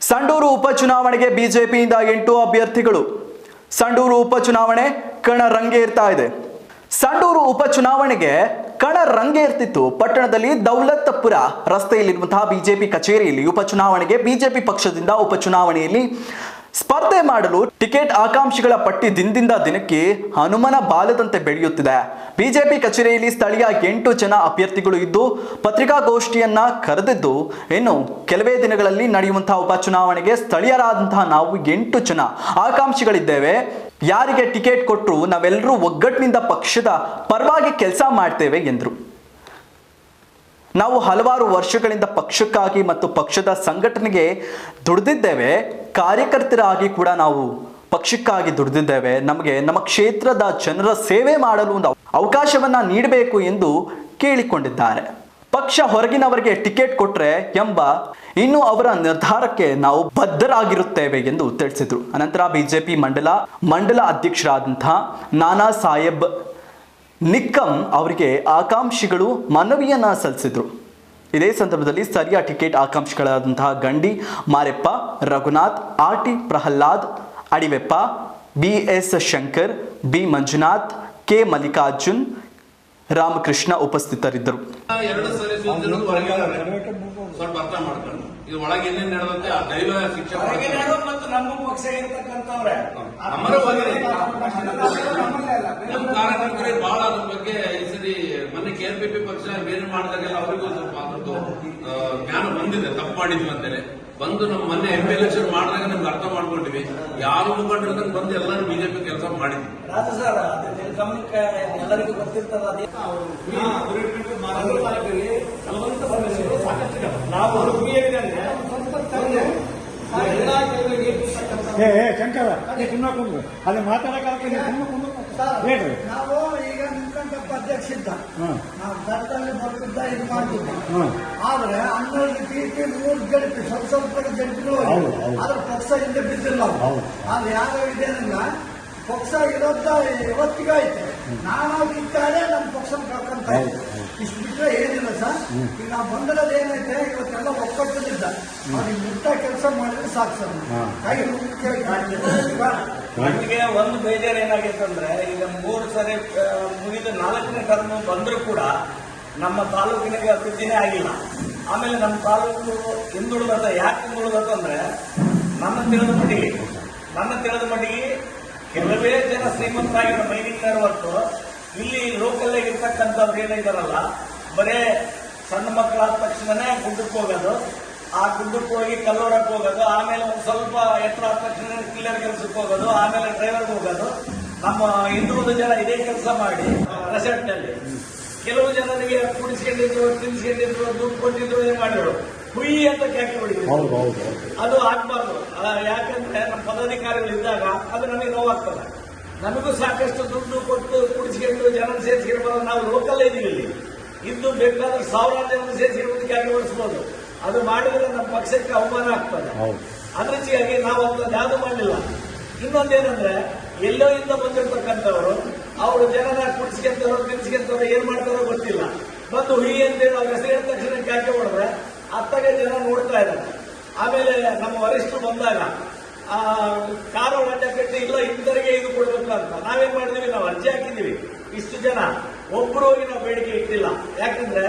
ಸಂಡೂರು ಉಪಚುನಾವಣೆಗೆ ಬಿಜೆಪಿಯಿಂದ ಎಂಟು ಅಭ್ಯರ್ಥಿಗಳು. ಸಂಡೂರು ಉಪಚುನಾವಣೆ ಕಣ ರಂಗೇರ್ತಾ ಇದೆ. ಸಂಡೂರು ಉಪಚುನಾವಣೆಗೆ ಕಣ ರಂಗೇರ್ತಿತ್ತು. ಪಟ್ಟಣದಲ್ಲಿ ದೌಲತ್ತಪುರ ರಸ್ತೆಯಲ್ಲಿರುವಂತಹ ಬಿಜೆಪಿ ಕಚೇರಿಯಲ್ಲಿ ಉಪಚುನಾವಣೆಗೆ ಬಿಜೆಪಿ ಪಕ್ಷದಿಂದ ಉಪಚುನಾವಣೆಯಲ್ಲಿ ಸ್ಪರ್ಧೆ ಮಾಡಲು ಟಿಕೆಟ್ ಆಕಾಂಕ್ಷಿಗಳ ಪಟ್ಟಿ ದಿನದಿಂದ ದಿನಕ್ಕೆ ಹನುಮನ ಬಾಲದಂತೆ ಬೆಳೆಯುತ್ತಿದೆ. ಬಿಜೆಪಿ ಕಚೇರಿಯಲ್ಲಿ ಸ್ಥಳೀಯ ಎಂಟು ಜನ ಅಭ್ಯರ್ಥಿಗಳು ಇದ್ದು, ಪತ್ರಿಕಾಗೋಷ್ಠಿಯನ್ನ ಕರೆದಿದ್ದು, ಇನ್ನು ಕೆಲವೇ ದಿನಗಳಲ್ಲಿ ನಡೆಯುವಂತಹ ಉಪಚುನಾವಣೆಗೆ ಸ್ಥಳೀಯರಾದಂತಹ ನಾವು ಎಂಟು ಜನ ಆಕಾಂಕ್ಷಿಗಳಿದ್ದೇವೆ. ಯಾರಿಗೆ ಟಿಕೆಟ್ ಕೊಟ್ಟರು ನಾವೆಲ್ಲರೂ ಒಗ್ಗಟ್ಟಿನಿಂದ ಪಕ್ಷದ ಪರವಾಗಿ ಕೆಲಸ ಮಾಡ್ತೇವೆ ಎಂದರು. ನಾವು ಹಲವಾರು ವರ್ಷಗಳಿಂದ ಪಕ್ಷಕ್ಕಾಗಿ ಮತ್ತು ಪಕ್ಷದ ಸಂಘಟನೆಗೆ ದುಡಿದಿದ್ದೇವೆ. ಕಾರ್ಯಕರ್ತರಾಗಿ ಕೂಡ ನಾವು ಪಕ್ಷಕ್ಕಾಗಿ ದುಡಿದಿದ್ದೇವೆ. ನಮಗೆ ನಮ್ಮ ಕ್ಷೇತ್ರದ ಜನರ ಸೇವೆ ಮಾಡಲು ಒಂದು ಅವಕಾಶವನ್ನ ನೀಡಬೇಕು ಎಂದು ಕೇಳಿಕೊಂಡಿದ್ದಾರೆ. ಪಕ್ಷ ಹೊರಗಿನವರಿಗೆ ಟಿಕೆಟ್ ಕೊಟ್ರೆ ಎಂಬ ಇನ್ನು ಅವರ ನಿರ್ಧಾರಕ್ಕೆ ನಾವು ಬದ್ಧರಾಗಿರುತ್ತೇವೆ ಎಂದು ತಿಳಿಸಿದರು. ಅನಂತರ ಬಿಜೆಪಿ ಮಂಡಲ ಮಂಡಲ ಅಧ್ಯಕ್ಷರಾದಂತಹ ನಾನಾ ಸಾಹೇಬ್ ನಿಕ್ಕಂ ಅವರಿಗೆ ಆಕಾಂಕ್ಷಿಗಳು ಮನವಿಯನ್ನ ಸಲ್ಲಿಸಿದ್ರು. ಇದೇ ಸಂದರ್ಭದಲ್ಲಿ ಸ್ಥಳೀಯ ticket ಆಕಾಂಕ್ಷಿಗಳಾದಂತಹ Gandi, Mareppa, Raghunath R T Prahlad, Adiveppa B S Shankar B Manjunath K. Mallikarjun, Ramakrishna ಉಪಸ್ಥಿತರಿದ್ದರು. ಎರಡು ಸರಿ ಸೂಚನೆ ಹೊರಗೆ ಸ್ವಲ್ಪ ಅರ್ಥ ಮಾಡ್ಕೊಂಡು ಇದು ಒಳಗೆ ಏನೇನ್ ನಡೆದಂತೆ ಆ ದೈವ ಶಿಕ್ಷೆ ಮತ್ತು ನಮ್ಮ ಪಕ್ಷ ಇರ್ತಕ್ಕಂಥವ್ರೆ. ನಮ್ಮರ ನಮ್ಮ ಕಾರ್ಯಕರ್ತರಿಗೆ ಬಹಳ ಅದ್ರ ಬಗ್ಗೆ ಈ ಸರಿ ಮೊನ್ನೆ ಕೆಎಲ್ಪಿಪಿ ಪಕ್ಷ ಬೇರೆ ಮಾಡಿದಾಗೆಲ್ಲ ಅವರಿಗೂ ಸ್ವಲ್ಪ ಅದ್ರದ್ದು ಜ್ಞಾನ ಬಂದಿದೆ ತಪ್ಪು ಮಾಡಿದ್ವಿ ಅಂತೇಳಿ. ಬಂದು ನಮ್ಮ ಮೊನ್ನೆ ಎಂ ಪಿ ಎಲೆಕ್ಷನ್ ಮಾಡಿದಾಗ ನಮ್ಗೆ ಅರ್ಥ ಮಾಡ್ಕೊಂಡಿವಿ. ಯಾರು ಮುಖಂಡರು ಬಂದು ಎಲ್ಲರೂ ಬಿಜೆಪಿ ಕೆಲಸ ಮಾಡಿದ್ವಿ. ಸಾಕಷ್ಟು ಸರ್ ಅದು ನಿಮ್ ಗಮನಕ್ಕೆ ಎಲ್ಲರಿಗೂ ಗೊತ್ತಿರ್ತದ ಅದೇ ನಾವು ಏ ಏ ಶಂಕರ ಅದೇ ಸುಮ್ಮನೆ ಕುಂದ್ರು ಅಲ್ಲಿ ಮಾತಾಡಕ್ಕೆ ನೀವು ಸುಮ್ಮನೆ ಕುಂದ್ರು ಹೇಳ್ರಿ ನಾವು ಈಗ ನಿಂತ್ಕೊಂಡಪ್ಪ ಅಧ್ಯಕ್ಷ ಇದ್ದ. ನಾವು ಸರ್ಕಾರದಲ್ಲಿ ಬರ್ತಿದ್ದ ಇದು ಮಾಡ್ತಿದ್ದ. ಆದ್ರೆ ಹನ್ನೆರಡು ಟಿ ಮೂರು ಜಡ್ಪಿ ಸ್ವಲ್ಪ ಸ್ವಲ್ಪ ಜಡ್ಪಿಗಳು ಹೌದು, ಹೌದು. ಆದ್ರೆ ಪಕ್ಷ ಹಿಂದೆ ಬಿದ್ದಿಲ್ಲ. ಆದ್ರೆ ಯಾರು ಇದೇನಿಲ್ಲ ಪಕ್ಷ ಇರೋದ ಇವತ್ತಿಗಾಯ್ತು ನಾವು ಇದ್ದಾರೆ ನಮ್ಮ ಪಕ್ಷ ಕಳ್ಕೊಂತ. ಇಷ್ಟು ಬಿಟ್ಟರೆ ಏನಿಲ್ಲ ಸರ್. ಈಗ ನಾವು ಬಂದಿರೋದು ಏನೈತೆ ಇವತ್ತೆಲ್ಲ ಒಕ್ಕಟ್ಟಿನಿಂದ ಅವ್ರಿಗೆ ಮುಟ್ಟ ಕೆಲಸ ಮಾಡಿದ್ರೆ ಸಾಕು ಸರ್. ಕೈ ಕೇಳ್ಕೊಂಡು. ನಮಗೆ ಒಂದು ಬೇಜಾರು ಏನಾಗೈತೆ ಅಂದ್ರೆ ಈಗ ಮೂರು ಸರಿ ಮುಗಿದು ನಾಲ್ಕನೇ ಟರ್ಮ್ ಬಂದರೂ ಕೂಡ ನಮ್ಮ ತಾಲೂಕಿನಾಗ ಅಭಿವೃದ್ಧಿನೇ ಆಗಿಲ್ಲ. ಆಮೇಲೆ ನಮ್ಮ ತಾಲೂಕು ಹಿಂದುಳಿದ ಯಾಕೆ ಹಿಂದುಳಿದದ್ದು ಅಂದ್ರೆ ನನ್ನ ತಿಳಿದ ಮಟ್ಟಿಗೆ ನನ್ನ ತಿಳಿದ ಮಟ್ಟಿಗೆ ಕೆಲವೇ ಜನ ಶ್ರೀಮಂತರಾಗಿರೋ ಮೈನಿಂಗ್ ಹೊರತು ಇಲ್ಲಿ ಲೋಕಲ್ ಇರ್ತಕ್ಕಂಥವ್ರು ಏನಿದಾರಲ್ಲ ಬರೇ ಸಣ್ಣ ಮಕ್ಕಳಾದ ತಕ್ಷಣನೇ ಗುಡ್ಡಕ್ಕೆ ಹೋಗೋದು. ಆ ಗುಡ್ಡಕ್ಕೆ ಹೋಗಿ ಕಲ್ಲೋಡಕ್ಕೆ ಹೋಗೋದು. ಆಮೇಲೆ ಒಂದು ಸ್ವಲ್ಪ ಎತ್ತರ ಆದ ತಕ್ಷಣ ಕ್ಲಿಯರ್ ಕೆಲಸಕ್ಕೆ ಹೋಗೋದು. ಆಮೇಲೆ ಡ್ರೈವರ್ಗೆ ಹೋಗೋದು. ನಮ್ಮ ಹಿಂದುಳಿದ ಜನ ಇದೇ ಕೆಲಸ ಮಾಡಿ ರೆಸಾರ್ಟ್ನಲ್ಲಿ ಕೆಲವು ಜನರಿಗೆ ಕುಡಿಸ್ಕೊಂಡಿದ್ರು ತಿನ್ಸ್ಕೊಂಡಿದ್ರು ದುಡ್ಡು ಕೊಟ್ಟಿದ್ರು ಏನು ಮಾಡಿದ್ರು. ಹುಯಿ ಅಂತ ಕ್ಯಾಕಿ ಹೊಡಿದ್ರು ಅದು ಆಗ್ಬಾರ್ದು. ಯಾಕಂದ್ರೆ ನಮ್ಮ ಪದಾಧಿಕಾರಿಗಳು ಇದ್ದಾಗ ಅದು ನಮಗೆ ನೋವಾಗ್ತದೆ. ನಮಗೂ ಸಾಕಷ್ಟು ದುಡ್ಡು ಕೊಟ್ಟು ಕುಡಿಸ್ಕೊಂಡು ಜನ ಸೇರಿಸ್ಕೊಂಡು ಬರೋದು ನಾವು ಲೋಕಲ್ ಇದೀವಿ ಇಲ್ಲಿ. ಇದ್ದು ಬೇಕಾದ್ರೆ ಸಾವಿರಾರು ಜನ ಸೇರಿಸ್ಕೊಂಡು ಕ್ಯಾಗಿ ಓಡಿಸ್ಬೋದು ಅದು ಮಾಡಿದ್ರೆ ನಮ್ಮ ಪಕ್ಷಕ್ಕೆ ಅವಮಾನ ಆಗ್ತದೆ. ಹೌದು. ಅದೃಷ್ಟಿಯಾಗಿ ನಾವು ಅದನ್ನ ಯಾವುದು ಮಾಡಲಿಲ್ಲ. ಇನ್ನೊಂದೇನಂದ್ರೆ ಎಲ್ಲೋ ಇಂದ ಬಂದಿರ್ತಕ್ಕಂಥವ್ರು ಅವರು ಜನನ ಕುಡಿಸ್ಕೊಂತವ್ರು ತಿನ್ಸ್ಕೊಂತವ್ರು ಏನ್ ಮಾಡ್ತಾರೋ ಗೊತ್ತಿಲ್ಲ. ಮತ್ತು ಹುಯಿ ಅಂತೇಳಿ ಅವ್ರ ಹೆಸರು ಹೇಳಿದ ತಕ್ಷಣ ಕ್ಯಾಕೆ ಹೊಡೆದ್ರೆ ಅತ್ತಗೆ ಜನ ನೋಡ್ತಾ ಇದ್ದಾರೆ. ಆಮೇಲೆ ನಮ್ಮ ವರಿಷ್ಠರು ಬಂದಾಗ ಕಾರು ಅಡ್ಡ ಕಟ್ಟಿ ಇಲ್ಲ ಇಂಥವರಿಗೆ ಇದು ಕೊಡಬೇಕು ಅಂತ. ನಾವೇನ್ ಮಾಡಿದೀವಿ? ನಾವು ಅರ್ಜಿ ಹಾಕಿದ್ದೀವಿ. ಇಷ್ಟು ಜನ. ಒಬ್ರು ಹೋಗಿ ನಾವು ಬೇಡಿಕೆ ಇಟ್ಟಿಲ್ಲ. ಯಾಕಂದ್ರೆ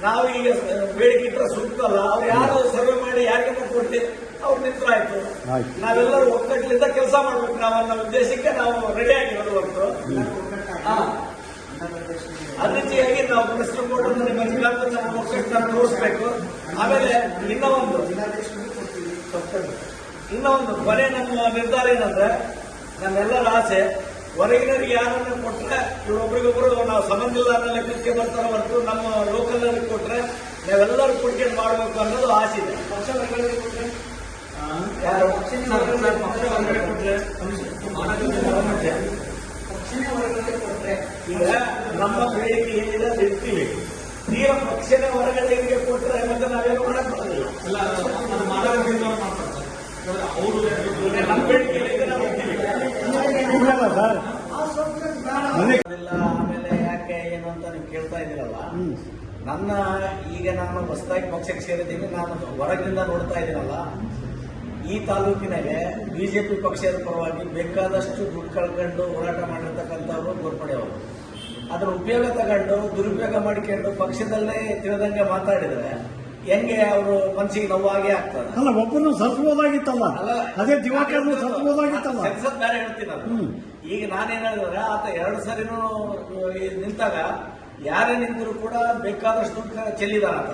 ನಾವು ಈಗ ಬೇಡಿಕೆ ಇಟ್ಟರೆ ಸುಕ್ತಲ್ಲ ಅವ್ರು ಯಾರು ಸರ್ವೆ ಮಾಡಿ ಯಾಕೆ ಕೊಡ್ತೀವಿ? ಅವ್ರು ನಿಂತರಾಯ್ತು ಆಯ್ತು. ನಾವೆಲ್ಲರೂ ಒಕ್ಕಟ್ಟಲಿಂದ ಕೆಲಸ ಮಾಡ್ಬೇಕು. ನಾವು ಅನ್ನೋ ಉದ್ದೇಶಕ್ಕೆ ನಾವು ರೆಡಿ ಆಗಿರೋದು ಹೊರತು. ಹಾ. ಅದೇ ರೀತಿಯಾಗಿ ನಾವು ಪ್ರಶ್ನೆ ಕೊಟ್ಟು ಒಗ್ಗಟ್ಟು ಒಕ್ಕಟ್ಟನ್ನು ತೋರಿಸ್ಬೇಕು. ಆಮೇಲೆ ಇನ್ನೂ ಒಂದು. ಇನ್ನೂ ಒಂದು ಕೊನೆ ನಮ್ಮ ನಿರ್ಧಾರ ಏನಂದ್ರೆ, ನಮ್ಮೆಲ್ಲರ ಆಸೆ ಹೊರಗಿನರಿಗೆ ಯಾರನ್ನ ಕೊಟ್ರೆ ಇವರೊಬ್ರಿಗೊಬ್ರು ನಾವು ಸಂಬಂಧ ಇಲ್ಲ ಅನ್ನೋ ಲೆಕ್ಕಕ್ಕೆ ಬರ್ತಾರ ಹೊರತು ನಮ್ಮ ಲೋಕಲ್ ಕೊಟ್ರೆ ನಾವೆಲ್ಲರೂ ಕುಡ್ಕೊಂಡು ಮಾಡಬೇಕು ಅನ್ನೋದು ಆಸೆ ಇದೆ. ಯಾರು? ಈಗ ನಮ್ಮ ಬೇಡಿಕೆ ಏನಿದೆ ಅದು ಇರ್ತೀವಿ ತೀರ ಪಕ್ಷದ ಹೊರಗಡೆ ಇವರಿಗೆ ಕೊಟ್ಟರೆ ಮತ್ತೆ ನಾವೇನು ಮಾಡಕ್ ಬರೋದಿಲ್ಲ. ಆಮೇಲೆ ಯಾಕೆ ಏನು ಅಂತ ನೀವು ಕೇಳ್ತಾ ಇದ್ದೀರಲ್ಲ ನನ್ನ ಈಗ ನಾನು ಹೊಸದಾಗಿ ಪಕ್ಷಕ್ಕೆ ಸೇರಿದ್ದೀನಿ ನಾನು ಹೊರಗಿನಿಂದ ನೋಡ್ತಾ ಇದ್ದೀನಲ್ಲ ಈ ತಾಲೂಕಿನಾಗೆ ಬಿಜೆಪಿ ಪಕ್ಷದ ಪರವಾಗಿ ಬೇಕಾದಷ್ಟು ದುಡ್ಡು ಕಳ್ಕೊಂಡು ಹೋರಾಟ ಮಾಡಿರ್ತಕ್ಕಂಥವ್ರು ಗೋರ್ಪಡೆಯವರು ಅದರ ಉಪಯೋಗ ತಗೊಂಡು ದುರುಪಯೋಗ ಮಾಡಿಕೊಂಡು ಪಕ್ಷದಲ್ಲೇ ತಿಳಿದಂಗೆ ಮಾತಾಡಿದ್ರೆ ಹೆಂಗೆ ಅವರು ಮನಸ್ಸಿಗೆ ನೋವಾಗೆ ಆಗ್ತದೆ ಅಲ್ಲ ಒಬ್ಬನು ಸತ್ಬೋದಾಗಿತ್ತಲ್ಲ ಅದೇ ದಿವಾಕರ್ ಸತ್ಬೋದಾಗಿತ್ತಲ್ಲ ಸೆನ್ಸಸ್ ಬೇರೆ ಹೇಳ್ತೀನಿ ಅದು. ಈಗ ನಾನೇನಾದ್ರೆ ಆತ ಎರಡು ಸರಿನೂ ನಿಂತಾಗ ಯಾರೇ ನಿಂತರೂ ಕೂಡ ಬೇಕಾದಷ್ಟು ಚೆಲ್ಲಿದ ಆತ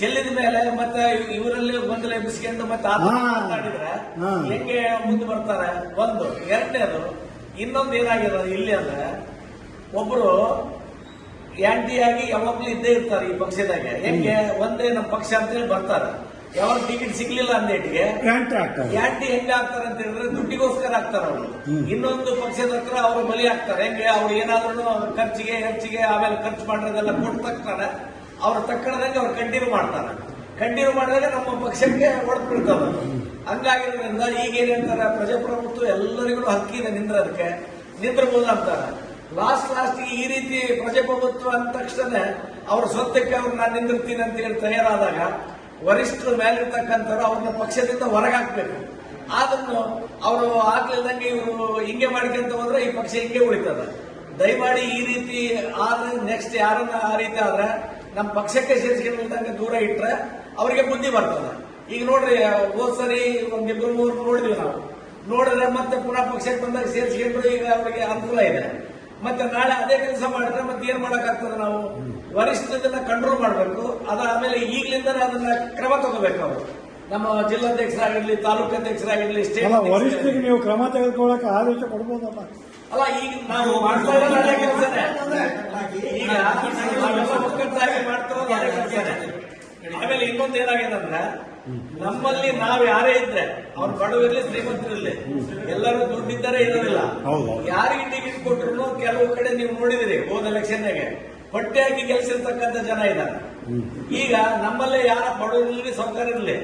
ಚೆಲ್ಲಿದ ಮೇಲೆ ಮತ್ತೆ ಇವರಲ್ಲಿ ಗೊಂದಲ ಬಿಸ್ಕೊಂಡು ಮತ್ತೆ ಆತ. ಮಾತಾಡಿದ್ರೆ. ಹೆಂಗೆ ಮುಂದೆ ಬರ್ತಾರೆ ಒಂದು ಎರಡನೇದು ಇನ್ನೊಂದು ಏನಾಗಿದೆ ಇಲ್ಲಿ ಅಂದ್ರೆ ಒಬ್ರು ಆಗಿ ಯಾವಾಗ್ಲೂ ಇದ್ದೇ ಇರ್ತಾರೆ ಈ ಪಕ್ಷದಾಗ. ಹೆಂಗೆ? ಒಂದೇ ನಮ್ಮ ಪಕ್ಷ ಅಂತೇಳಿ ಬರ್ತಾರೆ. ಯಾವಾಗ ಟಿಕೆಟ್ ಸಿಗ್ಲಿಲ್ಲ ಅಂದೇಟಿಗೆ ಯಾಂಟಿ ಹೆಂಗ ಆಗ್ತಾರೆ ಅಂತ ಹೇಳಿದ್ರೆ ದುಡ್ಡಿಗೋಸ್ಕರ ಆಗ್ತಾರೆ ಅವರು. ಇನ್ನೊಂದು ಪಕ್ಷದ ಹತ್ರ ಅವರು ಬಲಿ ಆಗ್ತಾರೆ ಹೆಂಗೆ? ಅವ್ರು ಏನಾದ್ರೂ ಖರ್ಚಿಗೆ ಹೆಚ್ಚಿಗೆ ಆಮೇಲೆ ಖರ್ಚು ಮಾಡಿರೋದೆಲ್ಲ ಕೊಟ್ಟು ತಕ್ಷಣ ಅವ್ರ ತಕ್ಕಳದಂಗೆ ಅವ್ರು ಕಂಟಿನ್ಯೂ ಮಾಡ್ತಾರೆ. ಕಂಟಿನ್ಯೂ ಮಾಡಿದಾಗ ನಮ್ಮ ಪಕ್ಷಕ್ಕೆ ಹೊಡೆದು ಬಿಡ್ತದೆ ಹಂಗಾಗಿರೋದ್ರಿಂದ ಈಗ ಏನ್ ಹೇಳ್ತಾರೆ? ಪ್ರಜಾಪ್ರಭುತ್ವ ಎಲ್ಲರಿಗೂ ಹಕ್ಕಿದೆ ನಿಂದ್ರದಕ್ಕೆ ನಿಂದ್ರಬಹುದು ಅಂತಾರೆ. ಲಾಸ್ಟ್ ಲಾಸ್ಟ್ ಈ ರೀತಿ ಪ್ರಜಾಪ್ರಭುತ್ವ ಅಂದ ತಕ್ಷಣ ಅವ್ರ ಸ್ವತ್ತಕ್ಕೆ ಅವ್ರು ನಾನು ನಿಂದಿರ್ತೀನಿ ಅಂತ ಹೇಳಿ ತಯಾರಾದಾಗ ವರಿಷ್ಠರ ಮೇಲಿರ್ತಕ್ಕಂಥವ್ರು ಅವ್ರನ್ನ ಪಕ್ಷದಿಂದ ಹೊರಗಾಕ್ಬೇಕು. ಅದನ್ನು ಅವರು ಆಗ್ಲಿಲ್ಲದಂಗೆ ಇವರು ಹಿಂಗೆ ಮಾಡ್ಕೊಂತ ಹೋದ್ರೆ ಈ ಪಕ್ಷ ಹಿಂಗೆ ಉಳಿತದ. ದಯಮಾಡಿ ಈ ರೀತಿ ಆದ್ರೆ ನೆಕ್ಸ್ಟ್ ಯಾರನ್ನ ಆ ರೀತಿ ಆದ್ರೆ ನಮ್ಮ ಪಕ್ಷಕ್ಕೆ ಸೇರಿಸ್ಕೊಂಡಿಲ್ದಂಗೆ ದೂರ ಇಟ್ರೆ ಅವರಿಗೆ ಬುದ್ಧಿ ಬರ್ತದೆ. ಈಗ ನೋಡ್ರಿ, ಹೋದ್ ಸರಿ ಒಂದಿಬ್ಬರು ಮೂರು ನೋಡಿದ್ವಿ ನಾವು. ನೋಡಿದ್ರೆ ಮತ್ತೆ ಪುನಃ ಪಕ್ಷಕ್ಕೆ ಬಂದಾಗ ಸೇರಿಸ್ಕೊಂಡು ಈಗ ಅವರಿಗೆ ಅನುಕೂಲ ಇದೆ. ಮತ್ತೆ ನಾಳೆ ಅದೇ ಕೆಲಸ ಮಾಡಿದ್ರೆ ಮತ್ತೆ ಏನ್ ಮಾಡಕ್ಕಾಗ್ತದೆ ನಾವು ವರಿಷ್ಠದನ್ನ ಕಂಟ್ರೋಲ್ ಮಾಡಬೇಕು ಅದ ಆಮೇಲೆ ಈಗ್ಲಿಂದನೇ ಅದನ್ನ ಕ್ರಮ ತಗೋಬೇಕು ಅವರು ನಮ್ಮ ಜಿಲ್ಲಾಧ್ಯಕ್ಷರಾಗಿರ್ಲಿ ತಾಲೂಕು ಅಧ್ಯಕ್ಷರಾಗಿರ್ಲಿ ಸ್ಟೇಟ್. ವರಿಷ್ಠರಿಗೆ ನೀವು ಕ್ರಮ ತೆಗೆದುಕೊಳ್ಳಕ್ಕೆ ಆದೇಶ ಕೊಡ್ಬೋದಲ್ಲ ಅಲ್ಲ ಈಗ ನಾವು ಮಾಡ್ತಾ ಇರೋದು ಅದೇ ಕೆಲಸನೇ ಈಗ ನಾವೆಲ್ಲ ಮಾಡ್ತಾ ಇರೋದು ಅದೇ ಕೆಲಸನೇ ಆಮೇಲೆ ಇನ್ನೊಂದು ಏನಾಗಿದೆ ಅಂದ್ರೆ ನಮ್ಮಲ್ಲಿ ನಾವ್ ಯಾರೇ ಇದ್ರೆ ಅವ್ರು ಬಡವರಲ್ಲಿ ಶ್ರೀಮಂತರಲ್ಲಿ ಎಲ್ಲರೂ ದುಡ್ಡಿದ್ದರೆ ಇರೋದಿಲ್ಲ. ಯಾರಿಗೆ ಟಿಕೆಟ್ ಕೊಟ್ಟರು ಕೆಲವು ಕಡೆ ನೀವು ನೋಡಿದಿರಿ ಹೋದ ಎಲೆಕ್ಷನ್ ಹೊಟ್ಟೆ ಹಾಕಿ ಗೆಲ್ಸಿರ್ತಕ್ಕಂಥ ಜನ ಇದ್ದಾರೆ. ಈಗ ನಮ್ಮಲ್ಲೇ ಯಾರ ಬಡವರಲ್ಲಿ ಸೌಕರ್ಯ ಇರಲಿ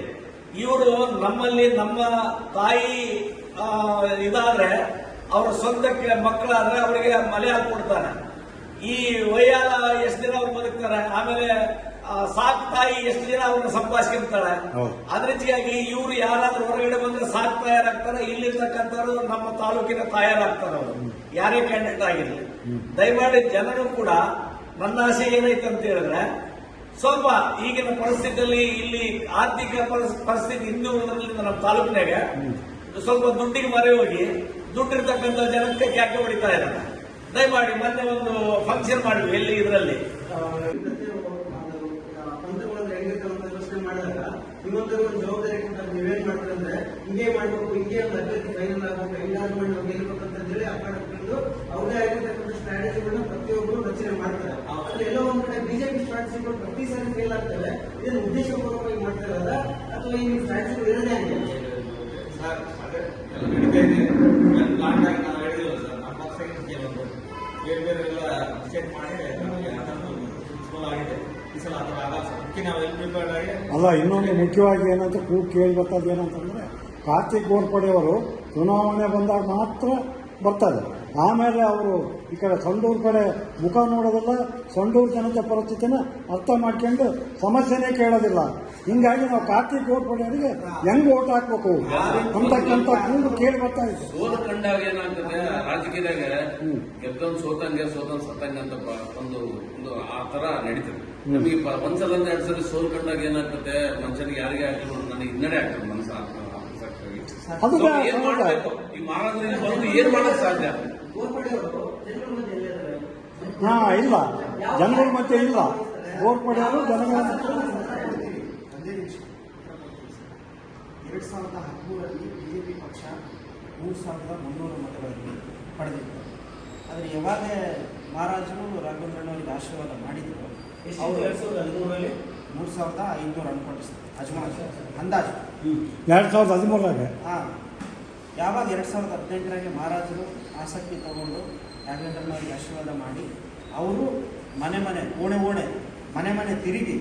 ಇವರು ನಮ್ಮಲ್ಲಿ ನಮ್ಮ ತಾಯಿ ಇದಾದ್ರೆ ಅವ್ರ ಸ್ವಂತಕ್ಕೆ ಮಕ್ಕಳಾದ್ರೆ ಅವರಿಗೆ ಮಲೆ ಹಾಕೊಡ್ತಾನೆ ಈ ವಯ್ಯಾಲ ಎಷ್ಟು ದಿನ ಅವ್ರು ಬದುಕ್ತಾರೆ? ಆಮೇಲೆ ಸಾಕ್ ತಾಯಿ ಎಷ್ಟು ದಿನ ಅವ್ರನ್ನ ಸಂಪಾದಿಸ್ಕೊಂತಾಳೆ ಹೌದು. ಅದ್ರ ರೀತಿಯಾಗಿ ಇವ್ರು ಯಾರಾದ್ರೂ ಹೊರಗಡೆ ಬಂದ್ರೆ ಸಾಕ್ ತಯಾರಾಗ್ತಾರೆ ಇಲ್ಲಿರ್ತಕ್ಕಂಥವ್ರು ನಮ್ಮ ತಾಲೂಕಿನ ತಯಾರಾಗ್ತಾರೆ ಅವರು. ಯಾರೇ ಕ್ಯಾಂಡಿಡೇಟ್ ಆಗಿರಲಿ. ದಯಮಾಡಿ ಜನರು ಕೂಡ ನನ್ನ ಆಸೆ ಏನೈತೆ ಅಂತ ಹೇಳಿದ್ರೆ ಸ್ವಲ್ಪ ಈಗಿನ ಪರಿಸ್ಥಿತಿಯಲ್ಲಿ ಇಲ್ಲಿ ಆರ್ಥಿಕ ಪರಿಸ್- ಪರಿಸ್ಥಿತಿ ಹಿಂದೂ ನಮ್ಮ ತಾಲೂಕಿನಾಗ ಸ್ವಲ್ಪ ದುಡ್ಡಿಗೆ ಮರೆ ಹೋಗಿ ದುಡ್ಡಿರ್ತಕ್ಕಂಥ ಜನಕ್ಕೆ ಕ್ಯಾಕೆ ಹೊಡಿತಾ ಇದ್ದಾರೆ. ದಯಮಾಡಿ ಮೊನ್ನೆ ಒಂದು ಫಂಕ್ಷನ್ ಮಾಡಿದ್ವಿ ಎಲ್ಲಿ ಇದರಲ್ಲಿ ಪಂಚಗಳನ್ನ ಹೆಂಗಿರ್ತಾವ ಅಂತ ಯೋಚನೆ ಮಾಡಿದಾಗ ಒಂದು ಜವಾಬ್ದಾರಿ ಕೊಟ್ಟಾಗ ನೀವೇನ್ ಮಾಡ್ತೀರಿ ಅಂದ್ರೆ, ಹಿಂಗೆ ಮಾಡ್ಬೇಕು, ಹಿಂಗೆ ಒಂದು ಅಭ್ಯರ್ಥಿ ಫೈನಲ್ ಆಗ್ಬೇಕು ಹೆಂಗಾದ್ರೂ ಮಾಡಿ ನಾವು ಗೆಲ್ಬೇಕು ಅಂತ ಹೇಳಿ ಆ ಕಡೆ ಬಿಟ್ಟು ಅವ್ರದೇ ಆಗಿರ್ತಕ್ಕಂಥ ಸ್ಟ್ರಾಟಜಿಗಳನ್ನ ಪ್ರತಿಯೊಬ್ಬರು ರಚನೆ ಮಾಡ್ತಾರೆ. ಆದ್ರೆ ಎಲ್ಲೋ ಒಂದ್ ಕಡೆ ಬಿಜೆಪಿ ಸ್ಟ್ರಾಟಜಿಗಳು ಪ್ರತಿ ಸಾರಿ ಫೇಲ್ ಆಗ್ತವೆ. ಇದನ್ನು ಉದ್ದೇಶಪೂರ್ವಕವಾಗಿ ಮಾಡ್ತಾರಲ್ಲ ಅಥವಾ ಈ ಸ್ಟ್ರಾಟಜಿಗಳು ಇರೋದೇ ಹಂಗೆ? ಸರ್, ಅದೇ ಇದೆ. ಎಲ್ಲ ಪ್ಲಾನ್ ಆಗಿ ಸರ್ ನಮ್ಮ ಬೇರೆ ಬೇರೆ ಎಲ್ಲ ಡಿಸೈಡ್ ಮಾಡಿ ಆಗಿದೆ. ಅಲ್ಲ ಇನ್ನೊಂದು ಮುಖ್ಯವಾಗಿ ಏನಂತ ಕೂಗ್ ಕೇಳಿ ಬರ್ತದೆ ಏನಂತಂದ್ರೆ ಕಾರ್ತಿಕ್ ಗೋರ್ಪಡೆಯವರು ಚುನಾವಣೆ ಬಂದಾಗ ಮಾತ್ರ ಬರ್ತಾರೆ ಆಮೇಲೆ ಅವರು ಈ ಕಡೆ ಸಂಡೂರು ಕಡೆ ಮುಖ ನೋಡೋದಿಲ್ಲ ಸಂಡೂರು ಜನತೆ ಪರಿಸ್ಥಿತಿನ ಅರ್ಥ ಮಾಡ್ಕೊಂಡು ಸಮಸ್ಯೆನೇ ಕೇಳೋದಿಲ್ಲ. ಹಿಂಗಾಗಿ ನಾವು ಕಾರ್ತಿಕ್ ಗೋರ್ಪಡೆಯವರಿಗೆ ಹೆಂಗ್ ಓಟ್ ಹಾಕ್ಬೇಕು ಅಂತಕ್ಕಂಥ ಕೂಗು ಕೇಳಿ ಬರ್ತಾ ಇದೆ. ಸೋಲ ಕಂಡಾಗ ಏನಾಗ್ತದೆ? ರಾಜಕೀಯದಾಗ ಸೋತಂಗೆ ಸೋತನ್ ಸತ್ತಂಗೆ ಅಂತ ಒಂದು ಒಂದು ಆ ತರ ನಡೀತದೆ. ನಮಗೆ ಒಂದ್ಸಲ ಎರಡ್ ಸಲ ಸೋಲ್ ಕಂಡಾಗ ಏನಾಗ್ತದೆ ಮನುಷ್ಯನಿಗೆ ಯಾರಿಗೆ ಆಗ್ಲಿ ನನಗೆ ಹಿನ್ನಡೆ ಆಗ್ತದೆ ಮನಸ್ಸು ಏನ್ ಮಾಡ್ಬೇಕು ಈ ಮಹಾರಾಜರಿಗೆ ಬಂದು ಏನ್ ಮಾಡಕ್ ಸಾಧ್ಯ ಇಲ್ಲ ಜನಗಳ ಮಧ್ಯೆ ಇಲ್ಲ ಗೋರ್ಪಡೆಯವರು ಜನಗಳ ಎರಡು ಸಾವಿರದ ಹದಿಮೂರರಲ್ಲಿ ಬಿಜೆಪಿ ಪಕ್ಷ ಮೂರು ಸಾವಿರದ ಮುನ್ನೂರು ಮತಗಳನ್ನು ಪಡೆದಿತ್ತು ಆದರೆ ಯಾವಾಗ ಮಹಾರಾಜರು ರಾಘವೇಂದ್ರನವರಿಗೆ ಆಶೀರ್ವಾದ ಮಾಡಿದ್ರು ಅವರು ಎರಡು ಸಾವಿರದ ಹದಿಮೂರರಲ್ಲಿ? ಮೂರು ಸಾವಿರದ ಐನೂರು ಅನ್ಕೊಂಡಿಸ್ತಾರೆ ಅಜ್ಮಾನ್ ಅಂದಾಜು? ಎರಡ್ ಸಾವಿರದ ಹದಿಮೂರರಾಗ? ಹಾಂ. ಯಾವಾಗ ಎರಡು ಸಾವಿರದ ಹದಿನೆಂಟರಾಗೆ ಮಹಾರಾಜರು ಆಸಕ್ತಿ ತಗೊಂಡು ರಾಘವೇಂದ್ರನವರಿಗೆ ಆಶೀರ್ವಾದ ಮಾಡಿ ಅವರು ಮನೆ ಮನೆ ಓಣೆ ಓಣೆ ಮನೆ ಮನೆ ತಿರುಗಿ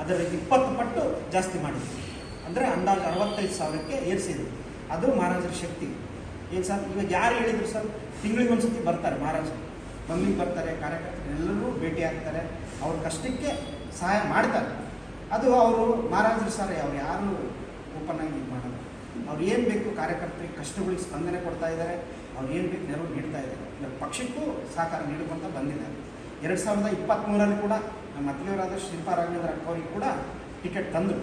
ಅದರ ಇಪ್ಪತ್ತು ಪಟ್ಟು ಜಾಸ್ತಿ ಮಾಡಿದ್ರು. ಅಂದರೆ ಅಂದಾಜು ಅರವತ್ತೈದು ಸಾವಿರಕ್ಕೆ ಏರಿಸಿದ್ರು. ಅದು ಮಹಾರಾಜರ ಶಕ್ತಿ. ಏನು ಸರ್? ಇವಾಗ ಯಾರು ಹೇಳಿದ್ರು ಸರ್? ತಿಂಗಳಿಗೆ ಒಂದ್ಸತಿ ಬರ್ತಾರೆ ಮಹಾರಾಜರು. ಮಮ್ಮಿಗೆ ಬರ್ತಾರೆ ಕಾರ್ಯಕರ್ತರು ಎಲ್ಲರೂ ಭೇಟಿ ಆಗ್ತಾರೆ. ಅವ್ರ ಕಷ್ಟಕ್ಕೆ ಸಹಾಯ ಮಾಡ್ತಾರೆ ಅದು ಅವರು ಮಹಾರಾಜರು ಸರ್ ಅವ್ರು ಯಾರು ಓಪನ್ ಆಗಿ ಇದು ಮಾಡಲ್ಲ. ಅವ್ರು ಏನು ಬೇಕು ಕಾರ್ಯಕರ್ತರಿಗೆ ಕಷ್ಟಗಳಿಗೆ ಸ್ಪಂದನೆ ಕೊಡ್ತಾ ಇದ್ದಾರೆ ಅವ್ರು ಏನು ಬೇಕು ನೆರವು ನೀಡ್ತಾ ಇದ್ದಾರೆ. ಪಕ್ಷಕ್ಕೂ ಸಹಕಾರ ನೀಡುವಂತ ಬಂದಿದ್ದಾರೆ ಎರಡು ಸಾವಿರದ ಇಪ್ಪತ್ತ್ಮೂರರಲ್ಲಿ ಕೂಡ ನಮ್ಮ ಅತ್ತೆಯವರಾದ ಶಿಲ್ಪಾ ರಾಘವೇಂದ್ರ ಅವರಿಗೆ ಕೂಡ ಟಿಕೆಟ್ ತಂದರು.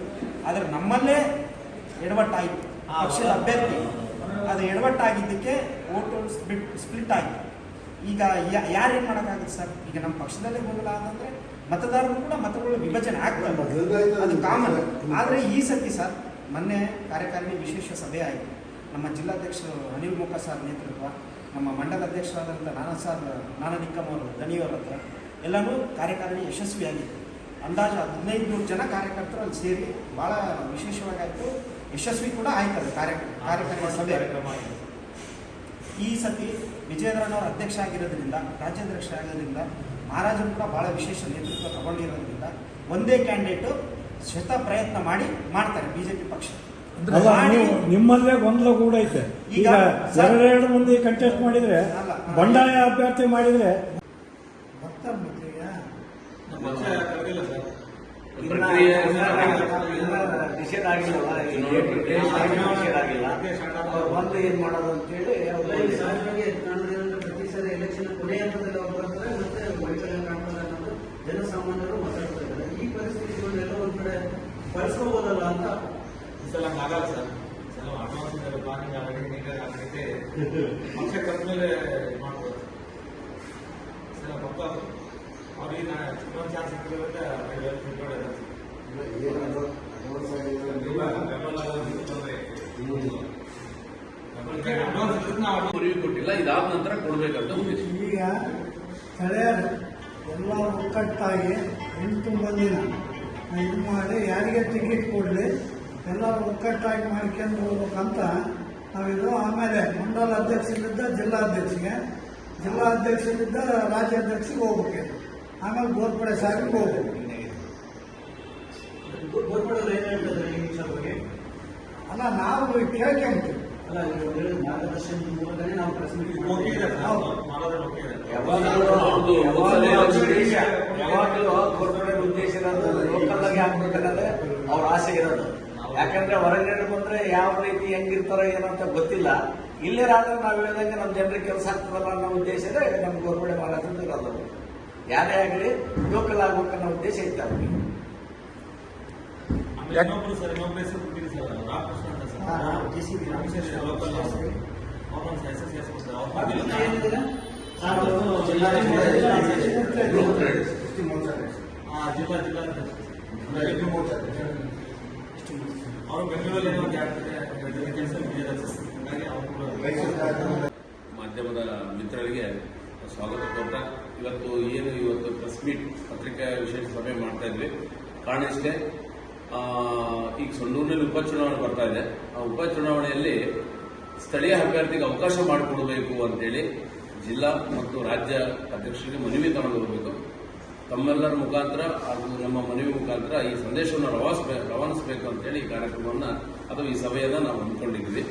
ಆದರೆ ನಮ್ಮಲ್ಲೇ ಎಡವಟ್ಟಾಯಿತು. ಪಕ್ಷದ ಅಭ್ಯರ್ಥಿ. ಅದು ಎಡವಟ್ಟಾಗಿದ್ದಕ್ಕೆ ಓಟು ಸ್ಪ್ಲಿಟ್ ಸ್ಪ್ಲಿಟ್ ಆಯಿತು. ಈಗ ಯಾರೇನು ಮಾಡೋಕ್ಕಾಗುತ್ತೆ ಸರ್? ಈಗ ನಮ್ಮ ಪಕ್ಷದಲ್ಲೇ ಗೊಂದಲ ಆದಂದ್ರೆ ಮತದಾರರು ಕೂಡ ಮತಗಳು ವಿಭಜನೆ ಆಗ್ತದೆ ಅದು ಕಾಮನ್ ಆದರೆ ಈ ಸತಿ ಸರ್ ಮೊನ್ನೆ ಕಾರ್ಯಕಾರಿಣಿ ವಿಶೇಷ ಸಭೆ ಆಯಿತು. ನಮ್ಮ ಜಿಲ್ಲಾಧ್ಯಕ್ಷರು ಅನಿಲ್ ಮುಖ ಸರ್ ನೇತೃತ್ವ ನಮ್ಮ ಮಂಡಲ ಅಧ್ಯಕ್ಷರಾದಂಥ ನಾನಾ ಸರ್ ನಾನಾ ನಿಕ್ಕಮ್ ಅವರು ದಣಿಯವರ ಹತ್ರ ಎಲ್ಲರೂ ಕಾರ್ಯಕಾರಿಣಿ ಯಶಸ್ವಿಯಾಗಿತ್ತು. ಅಂದಾಜು ಹದಿನೈದು ನೂರು ಜನ ಕಾರ್ಯಕರ್ತರು ಅಲ್ಲಿ ಸೇರಿ ಭಾಳ ವಿಶೇಷವಾಗಿ ಆಯಿತು. ಯಶಸ್ವಿ ಕೂಡ ಆಯ್ತದೆ ಅದು ಕಾರ್ಯ ಕಾರ್ಯಕಾರಿಣಿ ಸಭೆ. ಈ ಸತಿ ವಿಜಯೇಂದ್ರನವರು ಅಧ್ಯಕ್ಷ ಆಗಿರೋದ್ರಿಂದ ರಾಜ್ಯಾಧ್ಯಕ್ಷ ಆಗಿರೋದ್ರಿಂದ ಮಹಾರಾಜರು ಕೂಡ ಬಹಳ ವಿಶೇಷ ನೇತೃತ್ವ ತಗೊಂಡಿರೋದ್ರಿಂದ ಒಂದೇ ಕ್ಯಾಂಡಿಡೇಟು ಶತ ಪ್ರಯತ್ನ ಮಾಡಿ ಮಾಡ್ತಾರೆ ಬಿಜೆಪಿ ಪಕ್ಷ ನಿಮ್ಮಲ್ಲೇ ಗೊಂದಲ ಕೂಡ ಐತೆ ಈಗ ಎರಡೆರಡು ಮಂದಿ ಕಂಟೆಸ್ಟ್ ಮಾಡಿದ್ರೆ ಅಲ್ಲ. ಬಂಡಾಯ ಅಭ್ಯರ್ಥಿ ಮಾಡಿದ್ರೆ ಬರ್ತಾರೆ ಮತ್ತೆ ಈಗ ನಮ್ಮ ಪಕ್ಷ ಕರೆದಿಲ್ಲ ಸರ್ ಪ್ರಕ್ರಿಯೆ ನಿಷೇಧ ಆಗಿಲ್ಲ ನಿಷೇಧ ಆಗಿಲ್ಲ ಅವ್ರು ಬಂದು ಏನು ಮಾಡೋದು ಅಂತೇಳಿ ಪ್ರತಿ ಸಾರಿ ಎಲೆಕ್ಷನ್ ಕೊನೆಯ ಹಂತದಲ್ಲಿ ಅವ್ರು ಬರ್ತಾರೆ ಮತ್ತೆ ವೈಫಲ್ಯ ಕಾಣ್ತಾರೆ ಅನ್ನೋದು ಜನಸಾಮಾನ್ಯರು ಮಾತಾಡ್ತಾ ಇದ್ದಾರೆ ಈ ಪರಿಸ್ಥಿತಿಗಳನ್ನೆಲ್ಲ ಒಂದ್ ಕಡೆ ಬಳಸ್ಕೋಬೋದಲ್ಲ ಅಂತ? ಈ ಸಲ ಆಗಲ್ಲ ಸರ್ ಸಲ ಅಡ್ವಾನ್ಸ್ ಪ್ಲಾನಿಂಗ್ ಆಗಿದೆ ನೀಟಾಗಿ ಆಗೈತೆ ಪಕ್ಷ ಮೇಲೆ ಮಾಡ್ಬೋದು. ಸಲ ಕೊಟ್ಟಿಲ್ಲ ಇದಾದ ನಂತರ ಈಗ ಸ್ಥಳೀಯರು ಎಲ್ಲ ಒಕ್ಕಟ್ಟಾಗಿ ಎಂಟು ಮಂದಿನ ಇದು ಮಾಡಿ ಯಾರಿಗೆ ಟಿಕೆಟ್ ಕೊಡಲಿ ಎಲ್ಲ ಒಕ್ಕಟ್ಟಾಗಿ ಮಾಡ್ಕೊಂಡು ಹೋಗ್ಬೇಕಂತ ನಾವಿದು ಆಮೇಲೆ ಮಂಡಲ ಅಧ್ಯಕ್ಷನಿದ್ದ ಜಿಲ್ಲಾಧ್ಯಕ್ಷಿಗೆ ಜಿಲ್ಲಾಧ್ಯಕ್ಷನಿದ್ದ ರಾಜ್ಯಾಧ್ಯಕ್ಷಿಗೆ ಹೋಗ್ಬೇಕು. ಆಮೇಲೆ ಗೋರ್ಪಡೆ ಸಾಕು. ಅಲ್ಲ ನಾವು ಕೇಳ್ಕೊಂತೀವಿ ಅಲ್ಲ ಮೂಲಕನೇ ನಾವು ಯಾವಾಗಲೂ ಉದ್ದೇಶ. ಯಾವಾಗಲೂ ಗೋರ್ಮೆಂಟ್ ಉದ್ದೇಶ ಇರೋದು ಲೋಕಲ್ ಆಗಿ ಆಗ್ಬೇಕನ್ನೋದೇ ಅವ್ರ ಆಸೆ ಇರೋದು. ಯಾಕಂದ್ರೆ ಹೊರಗಡೆ ಬಂದ್ರೆ ಯಾವ ರೀತಿ ಹೆಂಗಿರ್ತಾರೋ ಏನಂತ ಗೊತ್ತಿಲ್ಲ. ಇಲ್ಲೇ ಆದ್ರೆ ನಾವು ಹೇಳಿದಂಗೆ ನಮ್ಮ ಜನರಿಗೆ ಕೆಲಸ ಆಗ್ತದಲ್ಲ ಅನ್ನೋ ಉದ್ದೇಶ ಇದೆ ನಮ್ಗೆ ಗೋರ್ಮೆಂಟ್ ಮಾಡೋದ್ರಿಂದ ಇರೋದು. ಯಾರೇ ಆಗಲಿ ಲೋಕಲ್ ಆಗ್ಬೇಕನ್ನೋ ಉದ್ದೇಶ ಇತ್ತು ಅವ್ರಿಗೆ ಜಿಲ್ಲಾ ಅವರು ಬೆಂಗಳೂರಲ್ಲಿ ಮಾಧ್ಯಮದ ಮಿತ್ರರಿಗೆ ಸ್ವಾಗತ ಕೋರ್ತಾ ಇವತ್ತು ಏನು ಇವತ್ತು ಪ್ರೆಸ್ ಮೀಟ್ ಪತ್ರಿಕಾ ವಿಶೇಷ ಸಭೆ ಮಾಡ್ತಾ ಇದ್ವಿ. ಕಾರಣ ಇಷ್ಟೇ ಈಗ ಸೊಂಡೂರಿನಲ್ಲಿ ಉಪಚುನಾವಣೆ ಬರ್ತಾ ಇದೆ. ಆ ಉಪಚುನಾವಣೆಯಲ್ಲಿ ಸ್ಥಳೀಯ ಅಭ್ಯರ್ಥಿಗೆ ಅವಕಾಶ ಮಾಡಿಕೊಡಬೇಕು ಅಂತೇಳಿ ಜಿಲ್ಲಾ ಮತ್ತು ರಾಜ್ಯ ಅಧ್ಯಕ್ಷರಿಗೆ ಮನವಿ ತಗೊಂಡು ಹೋಗಬೇಕು ತಮ್ಮೆಲ್ಲರ ಮುಖಾಂತರ ಹಾಗೂ ನಮ್ಮ ಮನವಿ ಮುಖಾಂತರ ಈ ಸಂದೇಶವನ್ನು ರವಾನಿಸಬೇಕು ರವಾನಿಸಬೇಕು ಅಂತೇಳಿ ಈ ಕಾರ್ಯಕ್ರಮವನ್ನು, ಅಥವಾ ಈ ಸಭೆಯನ್ನು ನಾವು ಹಮ್ಮಿಕೊಂಡಿದ್ವಿ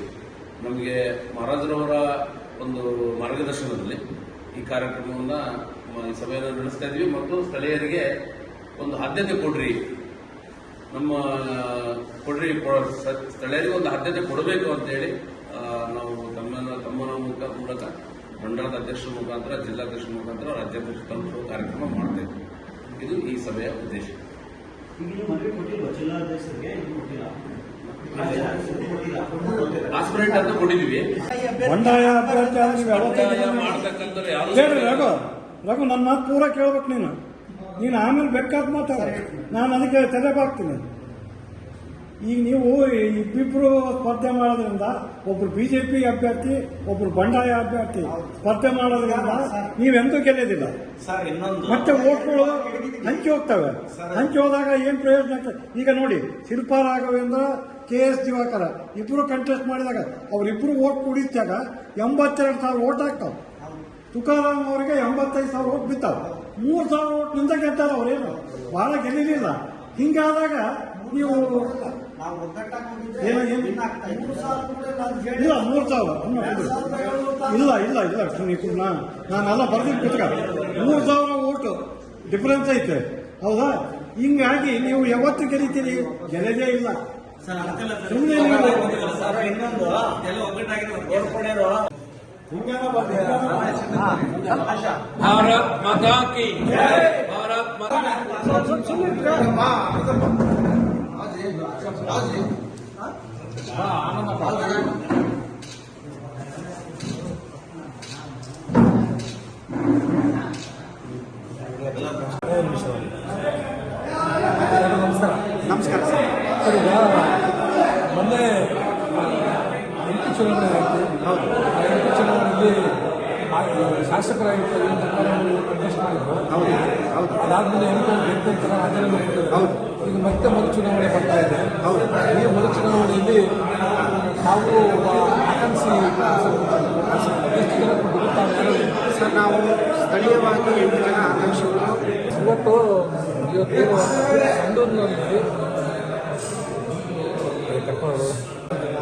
ನಮಗೆ ಮಹಾರಾಜರವರ ಒಂದು ಮಾರ್ಗದರ್ಶನದಲ್ಲಿ ಈ ಕಾರ್ಯಕ್ರಮವನ್ನು ಈ ಸಭೆಯನ್ನು ನಡೆಸ್ತಾ ಇದ್ವಿ ಮತ್ತು ಸ್ಥಳೀಯರಿಗೆ ಒಂದು ಆದ್ಯತೆ ಕೊಡ್ರಿ. ನಮ್ಮ ಕೊಡ್ರಿ ಸ್ಥಳೀಯರಿಗೆ ಒಂದು ಆದ್ಯತೆ ಕೊಡಬೇಕು ಅಂತೇಳಿ ನಾವು ತಮ್ಮನ ತಮ್ಮನ ಮುಖ ಮೂಲಕ ಮಂಡಲದ ಅಧ್ಯಕ್ಷರ ಮುಖಾಂತರ ಜಿಲ್ಲಾಧ್ಯಕ್ಷರ ಮುಖಾಂತರ ರಾಜ್ಯಾಧ್ಯಕ್ಷ ತಲುಪುವ ಕಾರ್ಯಕ್ರಮ ಮಾಡ್ತಾ ಇದ್ವಿ. ಇದು ಈ ಸಭೆಯ ಉದ್ದೇಶ. ಮಾಡ್ತಕ್ಕಂಥ ಆಸ್ಪಿರೆಂಟ್ ಅಂತ ಕೊಟ್ಟಿದ್ದೀವಿ. ಮಾಡ್ತಕ್ಕಂಥವ್ರು ಯಾರು ರಘು ನನ್ನ ಮಾತು ಪೂರ ಕೇಳ್ಬೇಕು ನೀನು. ನೀನು ಆಮೇಲೆ ಬೇಕಾದ ಮಾತಾಡ. ನಾನು ಅದಕ್ಕೆ ತಲೆ ಬಾಕ್ತೀನಿ ಈಗ ನೀವು ಇಬ್ಬಿಬ್ರು ಸ್ಪರ್ಧೆ ಮಾಡೋದ್ರಿಂದ ಒಬ್ರು ಬಿಜೆಪಿ ಅಭ್ಯರ್ಥಿ ಒಬ್ರು ಬಂಡಾಯ ಅಭ್ಯರ್ಥಿ ಸ್ಪರ್ಧೆ ಮಾಡೋದ್ರಿಂದ ನೀವೆಂದೂ ಗೆಲ್ಲೋದಿಲ್ಲ. ಮತ್ತೆ ಓಟ್ಗಳು ಹಂಚಿ ಹೋಗ್ತವೆ. ಹಂಚಿ ಹೋದಾಗ ಏನ್ ಪ್ರಯೋಜನ ಆಗ್ತದೆ ಈಗ ನೋಡಿ ಶಿಲ್ಪಾ ರಾಘವೇಂದ್ರ ಕೆ ಎಸ್ ದಿವಾಕರ ಇಬ್ರು ಕಂಟೆಸ್ಟ್ ಮಾಡಿದಾಗ ಅವರಿಬ್ರು ಓಟ್ ಕುಡಿದಾಗ ಎಂಬತ್ತೆರಡು ಸಾವಿರ ಓಟ್ ಆಗ್ತಾವ. ತುಕಾರಾಮ್ ಅವರಿಗೆ ಎಂಬತ್ತೈದು ಸಾವಿರ ಓಟ್ ಬಿತ್ತಾರ ಮೂರು ಸಾವಿರ ಓಟ್ನಿಂದ ಗೆದ್ದಾರ ಅವ್ರೇನು? ಬಹಳ ಗೆಲ್ಲಿರಲಿಲ್ಲ. ಹಿಂಗಾದಾಗ ನೀವು. ಇಲ್ಲ ಮೂರು ಸಾವಿರ. ಇಲ್ಲ ಇಲ್ಲ ಇಲ್ಲ ಸುಮ್ಮನೆ ನಾನು ನಾನೆಲ್ಲ ಬರ್ದಿದ್ದು ಪುಸ್ತಕ ಮೂರು ಸಾವಿರ ಓಟು ಡಿಫ್ರೆನ್ಸ್ ಐತೆ. ಹೌದಾ? ಹಿಂಗಾಗಿ ನೀವು ಯಾವತ್ತು ಗೆಲ್ತೀರಿ ಗೆಲ್ಲದೇ ಇಲ್ಲ. ಸರ್ ಅದಕ್ಕೆಲ್ಲ ಸರ್ ಸುಮ್ನೆ ಎಲ್ಲ ನೀವು- ಬಂದಿರಲ್ಲ ಸರ್. ಇನ್ನೊಂದು ಎಲ್ಲ ಒಗ್ಗಟ್ಟಾಗಿದೆ ಒಂದು ಗೋರ್ಪಡೆಯವರು ಹಿಂಗೇನೋ ಬಂದು ಹಿಂಗೇನೋ ಬಂದು. ಆಶಾ ಭಾರತ್ ಮಾತಾ ಕಿ ಭಾರತ್ ಮಾತಾ ನಮಸ್ಕಾರ ಸರ್ ಸರ್ ಈಗ ಮೊನ್ನೆ ಎಂಟು ಚುನಾವಣೆ ಆಯಿತು ಹೌದು ಆ ಶಾಸಕರಾಗಿತ್ತು ಕಂಟೆಸ್ಟ್ ಮಾಡಿದ್ರು ಅದಾದ್ಮೇಲೆ ಎಂಟು ಗೆದ್ದ ನಂತರ ರಾಜೀನಾಮೆ ಕೊಟ್ಟಿದ್ರು. ಈಗ ಮತ್ತೆ ಮರು ಚುನಾವಣೆ ಬರ್ತಾ ಇದೆ. ಈ ಮರು ಚುನಾವಣೆಯಲ್ಲಿ ನಾವು ಆಕಾಂಕ್ಷಿ ಎಷ್ಟು ಜನ? ಸರ್ ನಾವು ಸ್ಥಳೀಯವಾಗಿ ಎಂಟು ಜನ ಆಕಾಂಕ್ಷಿಗಳು ಇವತ್ತು ಇವತ್ತು ಸಂಡೂರಿನಲ್ಲಿ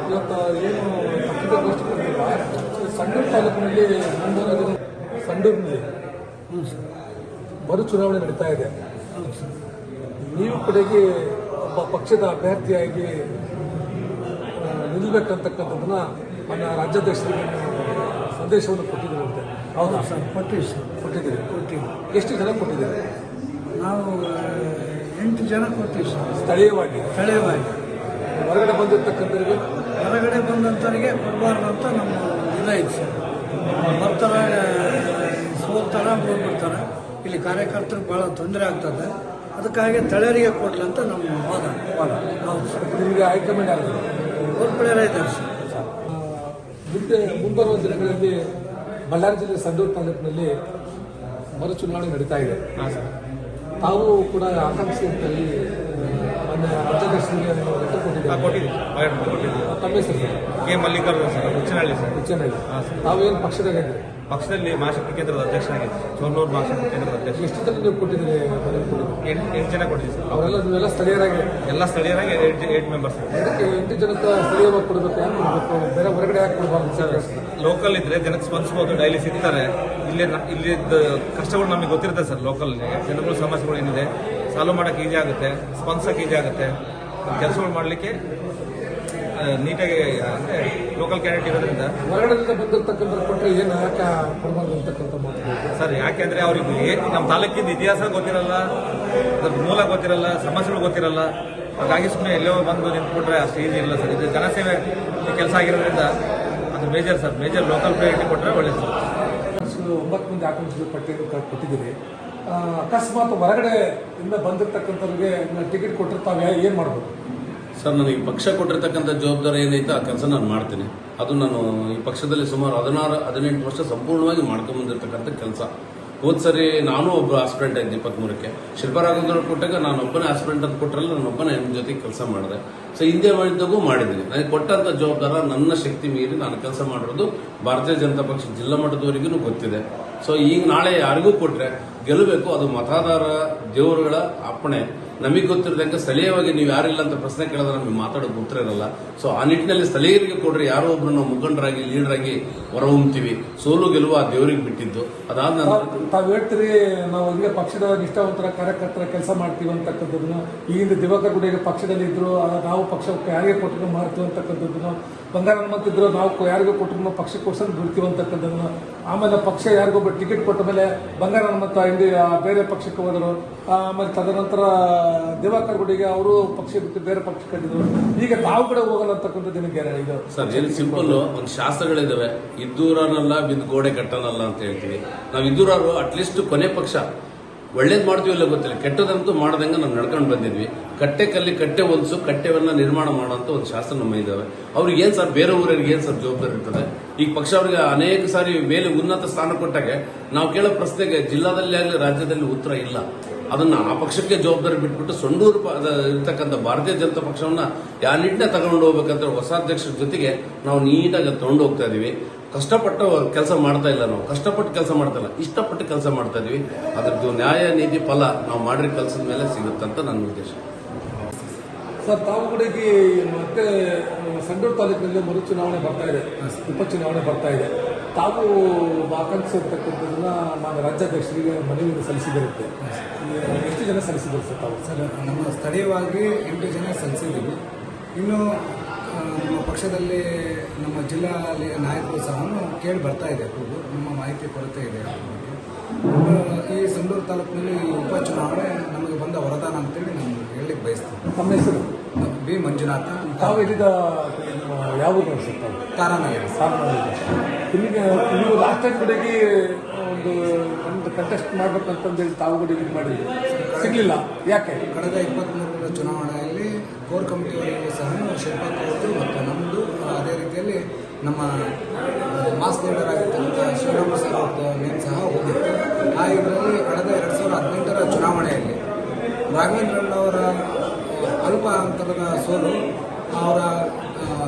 ಇವತ್ತು ಏನು ಪತ್ರಿಕಾಗೋಷ್ಠಿ ಸಂಡೂರು ತಾಲೂಕಿನಲ್ಲಿ ಮುಂದುವರೆದ ಸಂಡೂರಿನಲ್ಲಿ. ಮರು ಚುನಾವಣೆ ನಡೀತಾ ಇದೆ. ನೀವು ಕಡೆಗೆ ಒಬ್ಬ ಪಕ್ಷದ ಅಭ್ಯರ್ಥಿಯಾಗಿ ನಿಲ್ಲಬೇಕಂತಕ್ಕಂಥದ್ದನ್ನ ನನ್ನ ರಾಜ್ಯಾಧ್ಯಕ್ಷರಿಗೆ ಸಂದೇಶವನ್ನು ಸಂದೇಶವನ್ನು ಕೊಟ್ಟಿದ್ದೀರಂತೆ ಹೌದು ಸರ್ ಕೊಟ್ಟಿವಿ ಸರ್. ಕೊಟ್ಟಿದ್ದೀರಿ? ಕೊಟ್ಟಿವಿ. ಎಷ್ಟು ಜನ ಕೊಟ್ಟಿದ್ದೀರಿ? ನಾವು ಎಂಟು ಜನ ಕೊಟ್ಟಿವಿ ಸರ್. ಸ್ಥಳೀಯವಾಗಿ? ಸ್ಥಳೀಯವಾಗಿ. ಹೊರಗಡೆ ಬಂದಿರ್ತಕ್ಕಂಥವ್ರಿಗೆ? ಹೊರಗಡೆ ಬಂದಂಥವ್ರಿಗೆ ಕೊಡಬಾರ್ದು ಅಂತ ನಮ್ಮ ಇದೈತೆ ಸರ್. ಬರ್ತಾರೆ ಸೋಲ್ತಾರೆ ಹೋಗ್ಬಿಡ್ತಾರೆ ಇಲ್ಲಿ ಕಾರ್ಯಕರ್ತರು ಭಾಳ ತೊಂದರೆ ಆಗ್ತದೆ. ಅದಕ್ಕಾಗಿ ತಳರಿಗೆ ಕೊಡಲಿ ಅಂತ ನಮ್ಮ ವಾದ. ವಾದ. ನಿಮಗೆ ಹೈಕಮಾಂಡ್ ಆಗಿದೆ ಗೋರ್ಪಡೆಯರ ಇದ್ದಾರೆ ಸರ್. ಮುಂದೆ ಮುಂಬರುವ ದಿನಗಳಲ್ಲಿ ಬಳ್ಳಾರಿ ಜಿಲ್ಲೆ ಸಂಡೂರು ತಾಲೂಕಿನಲ್ಲಿ ಮರು ಚುನಾವಣೆ ನಡೀತಾ ಇದೆ. ತಾವು ಕೂಡ ಆಕಾಂಕ್ಷಿ ಅಂತ ಹೇಳಿ ಮಾನ್ಯ ರಾಜ್ಯಾಧ್ಯಕ್ಷರಿಗೆ ಕೊಟ್ಟಿದ್ದೀವಿ. ತಮ್ಮ ಹೆಸರು sir? K Mallikarjun sir Huchchanahalli sir. Huchchanahalli. ತಾವೇನು ಪಕ್ಷದಾಗಿದ್ದೀರಿ ಪಕ್ಷದಲ್ಲಿ ಮಹಾಶಕ್ತಿ ಕೇಂದ್ರದ ಅಧ್ಯಕ್ಷನಾಗಿದ್ದೆ ಚೋರ್ನೂರು ಮಹಾಶಕ್ತಿ ಕೇಂದ್ರದ ಅಧ್ಯಕ್ಷ. ಎಷ್ಟು ಜನ ನೀವು ಕೊಟ್ಟಿದ್ದೀರಿ? ಮನೆಗೆ ಕೊಟ್ಟಿದ್ದೀರಿ? ಎಂಟು ಎಂಟು ಜನ ಕೊಟ್ಟಿದ್ದೀವಿ ಸರ್. ಅವರೆಲ್ಲ ನೀವೆಲ್ಲ ಸ್ಥಳೀಯರಾಗಿ. ಎಲ್ಲ ಸ್ಥಳೀಯರಾಗಿ ಏಟ್ ಏಟ್ ಮೆಂಬರ್ಸ್ ಎಂಟು ಜನಕ್ಕೆ ಸ್ಥಳೀಯವಾಗಿ ಕೊಡಬೇಕು. ಏನು ಮಾಡಬೇಕು? ಬೇರೆ ಹೊರಗಡೆ ಯಾಕೆ ಕೊಡಬಾರ್ದು? ಸರ್ ಲೋಕಲ್ ಇದ್ರೆ ಜನಕ್ಕೆ ಸ್ಪಂದಿಸ್ಬೋದು. ಡೈಲಿ ಸಿಗ್ತಾರೆ. ಇಲ್ಲಿ ಇಲ್ಲಿದ್ದ ಕಷ್ಟಗಳು ನಮಗೆ ಗೊತ್ತಿರುತ್ತೆ ಸರ್ ಲೋಕಲ್ ಜನಗಳ ಸಮಸ್ಯೆಗಳು ಏನಿದೆ ಸಾಲ್ವ್ ಮಾಡೋಕೆ ಈಜಿ ಆಗುತ್ತೆ ಸ್ಪಂದಿಸೋಕೆ ಈಜಿ ಆಗುತ್ತೆ. ಕೆಲಸಗಳು ಮಾಡಲಿಕ್ಕೆ ನೀಟಾಗಿ ಅಂದರೆ ಲೋಕಲ್ ಕ್ಯಾಂಡಿಡೇಟ್ ಇರೋದ್ರಿಂದ. ಹೊರಗಡೆಯಿಂದ ಬಂದಿರ್ತಕ್ಕಂಥ ಕೊಟ್ಟರೆ ಏನು ಯಾಕೆ ಕೊಡಬಾರ್ದು ಅಂತಕ್ಕಂಥ ಮಾತು ಸರ್ ಯಾಕೆಂದ್ರೆ ಅವ್ರಿಗೆ ನಮ್ಮ ತಾಲೂಕಿನ ಇತಿಹಾಸ ಗೊತ್ತಿರಲ್ಲ ಅದ್ರ ಮೂಲ ಗೊತ್ತಿರಲ್ಲ ಸಮಸ್ಯೆಗಳು ಗೊತ್ತಿರಲ್ಲ. ಹಾಗಾಗಿ ಸುಮ್ಮನೆ ಎಲ್ಲೋ ಬಂದು ನಿಂತ್ಬಿಟ್ರೆ ಅಷ್ಟು ಈಸಿ ಇಲ್ಲ ಸರ್. ಇದು ಜನಸೇವೆ ಕೆಲಸ ಆಗಿರೋದ್ರಿಂದ ಅದು major sir. Major local priority ಕೊಟ್ಟರೆ ಒಳ್ಳೆಯದು ಸರ್. ಒಂಬತ್ತು ಮಂದಿ ಆಕಾಂಕ್ಷಿಗಳು ಪಟ್ಟಿಯನ್ನು ಕೊಟ್ಟಿದ್ದೀರಿ. ಅಕಸ್ಮಾತ್ ಹೊರಗಡೆ ಇಂದ ಬಂದಿರತಕ್ಕಂಥವ್ರಿಗೆ ಟಿಕೆಟ್ ಕೊಟ್ಟಿರ್ತಾವೆ ಏನು ಮಾಡ್ಬೋದು? ಸರ್, ನನಗೆ ಪಕ್ಷ ಕೊಟ್ಟಿರ್ತಕ್ಕಂಥ ಜವಾಬ್ದಾರಿ ಏನೈತೆ, ಆ ಕೆಲಸ ನಾನು ಮಾಡ್ತೀನಿ. ಅದು ನಾನು ಈ ಪಕ್ಷದಲ್ಲಿ ಸುಮಾರು ಹದಿನಾರು, ಹದಿನೆಂಟು ವರ್ಷ ಸಂಪೂರ್ಣವಾಗಿ ಮಾಡ್ಕೊಂಡ್ಬಂದಿರ್ತಕ್ಕಂಥ ಕೆಲಸ. ಹೋದ್ ಸರಿ ನಾನು ಒಬ್ಬ ಆಸ್ಪಿರೆಂಟ್ ಆಯ್ತು ಇಪ್ಪತ್ಮೂರಕ್ಕೆ. ಶಿಲ್ಪರಾಘವೇಂದ್ರ ಕೊಟ್ಟಾಗ ನಾನು ಒಬ್ಬನೇ ಆಸ್ಪಿರೆಂಟ್ ಅಂತ ಕೊಟ್ಟರಲ್ಲ ನಾನು ಒಬ್ಬನೇ ಜೊತೆ ಕೆಲಸ ಮಾಡಿದೆ. ಸೊ ಹಿಂದೆ ಮಾಡಿದ್ದಾಗೂ ಮಾಡಿದ್ದೀನಿ. ನನಗೆ ಕೊಟ್ಟಂತ ಜವಾಬ್ದಾರ ನನ್ನ ಶಕ್ತಿ ಮೀರಿ ನಾನು ಕೆಲಸ ಮಾಡಿರೋದು ಭಾರತೀಯ ಜನತಾ ಪಕ್ಷ ಜಿಲ್ಲಾ ಮಟ್ಟದವರೆಗೂ ಗೊತ್ತಿದೆ. ಸೊ ಈಗ ನಾಳೆ ಯಾರಿಗೂ ಕೊಟ್ರೆ ಗೆಲ್ಲಬೇಕು, ಅದು ಮತದಾರ ದೇವರುಗಳ ಅಪ್ಪಣೆ. ನಮಗೆ ಗೊತ್ತಿರದಂಗೆ ಸ್ಥಳೀಯವಾಗಿ ನೀವು ಯಾರಿಲ್ಲ ಅಂತ ಪ್ರಶ್ನೆ ಕೇಳಿದ್ರೆ ನಮಗೆ ಮಾತಾಡೋದು ಉತ್ತರ ಇರಲ್ಲ. ಸೊ ಆ ನಿಟ್ಟಿನಲ್ಲಿ ಸ್ಥಳೀಯರಿಗೆ ಕೊಡ್ರಿ ಯಾರೋ ಒಬ್ರು ನಾವು ಮುಖಂಡರಾಗಿ, ಲೀಡರಾಗಿ ಹೊರಹೊಮ್ತೀವಿ. ಸೋಲು ಗೆಲುವು ಆ ದೇವರಿಗೆ ಬಿಟ್ಟಿದ್ದು. ಅದಾದ ತಾವು ಹೇಳ್ತೀರಿ, ನಾವು ಹಿಂಗೆ ಪಕ್ಷದ ನಿಷ್ಠಾವಂತರ ಕಾರ್ಯಕರ್ತರ ಕೆಲಸ ಮಾಡ್ತೀವಿ ಅಂತಕ್ಕಂಥದ್ದನ್ನು. ಈಗಿಂದ ದಿವಾಕರ್ ಗುಡಿಗೆ ಪಕ್ಷದಲ್ಲಿ ಇದ್ರು ನಾವು ಪಕ್ಷಕ್ಕೆ ಯಾರಿಗೆ ಕೊಟ್ಟರು ಮಾಡ್ತೀವಿ ಅಂತಕ್ಕಂಥದ್ದನ್ನು. ಬಂಗಾರ ಹನುಮಂತ ಇದ್ರು ನಾವು ಯಾರಿಗೂ ಕೊಟ್ಟರು ಪಕ್ಷಕ್ಕೋಸ್ಕರ ಬಿಡ್ತೀವಿ ಅಂತಕ್ಕಂಥದ್ದನ್ನು ಆಮೇಲೆ ಪಕ್ಷ ಯಾರಿಗೊಬ್ಬ ಟಿಕೆಟ್ ಕೊಟ್ಟ ಮೇಲೆ ಬಂಗಾರ ಹನುಮಂತ ಆ, ಬೇರೆ ಪಕ್ಷಕ್ಕೆ ಹೋದರು. ಆಮೇಲೆ ತದನಂತರ ದಿವಾಕರ್ ಗುಡಿಗೆ ಅವರು ಪಕ್ಷ ಬಿಟ್ಟು ಬೇರೆ ಪಕ್ಷಕ್ಕೆ ಕಟ್ಟಿದ್ರು. ಈಗ ತಾವು ಕಡೆ ಹೋಗಲ್ಲ ಅಂತಕ್ಕಂಥದ್ದು ನಿಮಗೆ ಇದು? ಸರ್ ಏನು ಸಿಂಪಲ್ ಒಂದು ಶಾಸ್ತ್ರಗಳಿದ್ದಾವೆ ಇದ್ದೂರನಲ್ಲ ಬಿದ್ದು ಗೋಡೆ ಕಟ್ಟನಲ್ಲ ಅಂತ ಹೇಳ್ತೀವಿ. ನಾವು ಇದ್ದೂರವರು ಅಟ್ಲೀಸ್ಟ್ ಕೊನೆ ಪಕ್ಷ. ಒಳ್ಳೇದು ಮಾಡ್ತೀವಲ್ಲ ಗೊತ್ತಿಲ್ಲ. ಕೆಟ್ಟದಂತೂ ಮಾಡ್ದಂಗೆ ನಾವು ನಡ್ಕೊಂಡು ಬಂದಿದ್ವಿ. ಕಟ್ಟೆ ಕಲ್ಲಿ, ಕಟ್ಟೆ ಹೊಲಸು, ಕಟ್ಟೆವನ್ನ ನಿರ್ಮಾಣ ಮಾಡೋಂಥ ಒಂದು ಶಾಸ್ತ್ರ ನಮ್ಮ ಇದಾವೆ. ಅವ್ರಿಗೆ ಏನು ಸರ್ ಬೇರೆ ಊರವರಿಗೆ ಏನು ಸರ್ ಜವಾಬ್ದಾರಿ ಇರ್ತದೆ? ಈಗ ಪಕ್ಷ ಅವರಿಗೆ ಅನೇಕ ಸಾರಿ ಮೇಲೆ ಉನ್ನತ ಸ್ಥಾನ ಕೊಟ್ಟಾಗ ನಾವು ಕೇಳೋ ಪ್ರಶ್ನೆಗೆ ಜಿಲ್ಲಾದಲ್ಲಿ ಆಗಲಿ, ರಾಜ್ಯದಲ್ಲಿ ಉತ್ತರ ಇಲ್ಲ. ಅದನ್ನ ಆ ಪಕ್ಷಕ್ಕೆ ಜವಾಬ್ದಾರಿ ಬಿಟ್ಬಿಟ್ಟು ಸೊಂಡೂರು ಇರ್ತಕ್ಕಂಥ ಭಾರತೀಯ ಜನತಾ ಪಕ್ಷವನ್ನ ಯಾವ ನಿಟ್ಟಿನ ತಗೊಂಡು ಹೋಗ್ಬೇಕಂತ ಹೊಸ ಅಧ್ಯಕ್ಷರ ಜೊತೆಗೆ ನಾವು ನೀಟಾಗಿ ತಗೊಂಡು ಹೋಗ್ತಾ ಇದೀವಿ. ಕಷ್ಟಪಟ್ಟು ಕೆಲಸ ಮಾಡ್ತಾ ಇಲ್ಲ ನಾವು. ಕಷ್ಟಪಟ್ಟು ಕೆಲಸ ಮಾಡ್ತಾ ಇಲ್ಲ. ಇಷ್ಟಪಟ್ಟು ಕೆಲಸ ಮಾಡ್ತಾ ಇದೀವಿ. ಅದ್ರದ್ದು ನ್ಯಾಯ ನೀತಿ ಫಲ ನಾವು ಮಾಡಿರೋ ಕೆಲಸದ ಮೇಲೆ ಸಿಗುತ್ತಂತ ನನ್ನ ಉದ್ದೇಶ. ಸರ್ ತಾವು ಕಡೆಗೆ ಮತ್ತೆ ಸಂಡೂರು ತಾಲೂಕಿನಲ್ಲಿ ಮರು ಚುನಾವಣೆ ಬರ್ತಾ ಇದೆ. ಉಪಚುನಾವಣೆ ಬರ್ತಾ ಇದೆ. ತಾವು ಆಕಾಂಕ್ಷೆ ಇರ್ತಕ್ಕಂಥದ್ದನ್ನ ನಾನು ರಾಜ್ಯಾಧ್ಯಕ್ಷರಿಗೆ ಮನವಿಯನ್ನು ಸಲ್ಲಿಸಿದಿರುತ್ತೆ ಎಷ್ಟು ಜನ ಸಲ್ಲಿಸಿದ್ರು ಸರ್ ತಾವು? ಸರ್ ನಮ್ಮ ಸ್ಥಳೀಯವಾಗಿ ಎಂಟು ಜನ ಸಲ್ಲಿಸಿದ್ದೀವಿ. ಇನ್ನು ನಮ್ಮ ಪಕ್ಷದಲ್ಲಿ ನಮ್ಮ ಜಿಲ್ಲಾ ಲಿ- ನಾಯಕರು ಸಹ ಕೇಳಿ ಬರ್ತಾ ಇದೆ. ಕೂಗು ನಮ್ಮ ಮಾಹಿತಿ ಕೊರತೆ ಇದೆ. ಈ ಸಂಡೂರು ತಾಲೂಕಿನಲ್ಲಿ ಉಪಚುನಾವಣೆ ನಮಗೆ ಬಂದ ವರದಾನ ಅಂತೇಳಿ ನಾನು ಹೇಳಲಿಕ್ಕೆ ಬಯಸ್ತೀನಿ. ತಮ್ಮ ಹೆಸರು? ಬಿ ಮಂಜುನಾಥ ತಾವು ಇದೀಗ ಯಾವುದು ಅನಿಸುತ್ತೆ ತಾರಾನಗರ ಸಾಮಾನ್ಯ ಇಲ್ಲಿಗೆ ನೀವು ಲಾಸ್ಟ್ ಟೈಮ್ ಕಡೆಗೆ ಒಂದು ಒಂದು ಕಂಟೆಸ್ಟ್ ಮಾಡ್ಬೇಕಂತಂದೇಳಿ ತಾವು ಕೂಡ ಇದು ಮಾಡಿದ್ವಿ ಸಿಗಲಿಲ್ಲ. ಯಾಕೆ? ಕಳೆದ ಇಪ್ಪತ್ತ್ಮೂರರ ಚುನಾವಣೆಯಲ್ಲಿ ಕೋರ್ ಕಮಿಟಿಯವರಿಗೂ ಸಹ ಶಿಲ್ಪಾ ಅವರು ಮತ್ತು ನಮ್ಮದು ಅದೇ ರೀತಿಯಲ್ಲಿ ನಮ್ಮ ಮಾಸ್ ಲೀಡರ್ ಆಗಿರ್ತಕ್ಕಂಥ ಶಿವರಾಮ ಸರ್ ನೇಮ್ ಸಹ ಹೋಗಿತ್ತು ಆ ಇದರಲ್ಲಿ ಕಳೆದ ಎರಡು ಸಾವಿರದ ಹದಿನೆಂಟರ ಚುನಾವಣೆಯಲ್ಲಿ ರಾಘವೇಂದ್ರಣ್ಣವರ ಅಲ್ಪ ಅಂತರದ ಸೋಲು, ಅವರ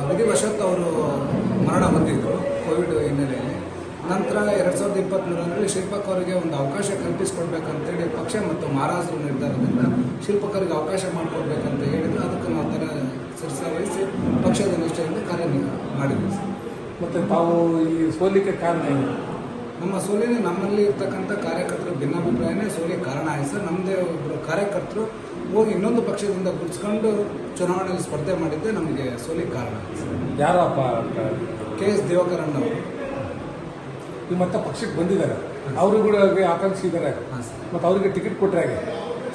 ವಿಧಿವಶತ್ ಅವರು ಮರಣ ಹೊಂದಿದ್ದರು ಕೋವಿಡ್ ಹಿನ್ನೆಲೆಯಲ್ಲಿ. ನಂತರ ಎರಡು ಸಾವಿರದ ಇಪ್ಪತ್ತ್ಮೂರರಲ್ಲಿ ಶಿಲ್ಪಕ್ ಅವರಿಗೆ ಒಂದು ಅವಕಾಶ ಕಲ್ಪಿಸಿಕೊಡ್ಬೇಕಂತೇಳಿ ಪಕ್ಷ ಮತ್ತು ಮಹಾರಾಜರು ನಿರ್ಧಾರದಿಂದ ಶಿಲ್ಪಕರಿಗೆ ಅವಕಾಶ ಮಾಡಿಕೊಡ್ಬೇಕಂತ ಹೇಳಿದ್ರು. ಅದಕ್ಕೆ ನಾವು ತರ ವಹಿಸಿ ಪಕ್ಷದ ನಿಷ್ಠೆಯಿಂದ ಕಾರ್ಯ ಮಾಡಿದ್ವಿ ಮತ್ತು ಮತ್ತೆ ತಾವು ಈ ಸೋಲಿಕೆ ಕಾರಣ ಏನು? ನಮ್ಮ ಸೋಲಿನ ನಮ್ಮಲ್ಲಿ ಇರ್ತಕ್ಕಂಥ ಕಾರ್ಯಕರ್ತರ ಭಿನ್ನಾಭಿಪ್ರಾಯನೇ ಸೋಲಿಗೆ ಕಾರಣ ಆಯ್ತು ಸರ್. ನಮ್ಮದೇ ಒಬ್ಬರು ಕಾರ್ಯಕರ್ತರು ಹೋಗಿ ಇನ್ನೊಂದು ಪಕ್ಷದಿಂದ ಗುಡ್ಸ್ಕೊಂಡು ಚುನಾವಣೆಯಲ್ಲಿ ಸ್ಪರ್ಧೆ ಮಾಡಿದ್ದೆ ನಮಗೆ ಸೋಲಿಗೆ ಕಾರಣ ಆಯ್ತು ಸರ್. ಯಾರಪ್ಪ ಕೆ ಎಸ್ ದೇವಕರಣ್ಣ ಅವರು ಮತ್ತೆ ಪಕ್ಷಕ್ಕೆ ಬಂದಿದ್ದಾರೆ. ಅವರು ಕೂಡ ಆಕಾಂಕ್ಷಿದ್ದಾರೆ ಮತ್ತು ಅವರಿಗೆ ಟಿಕೆಟ್ ಕೊಟ್ಟರೆ ಹಾಗೆ.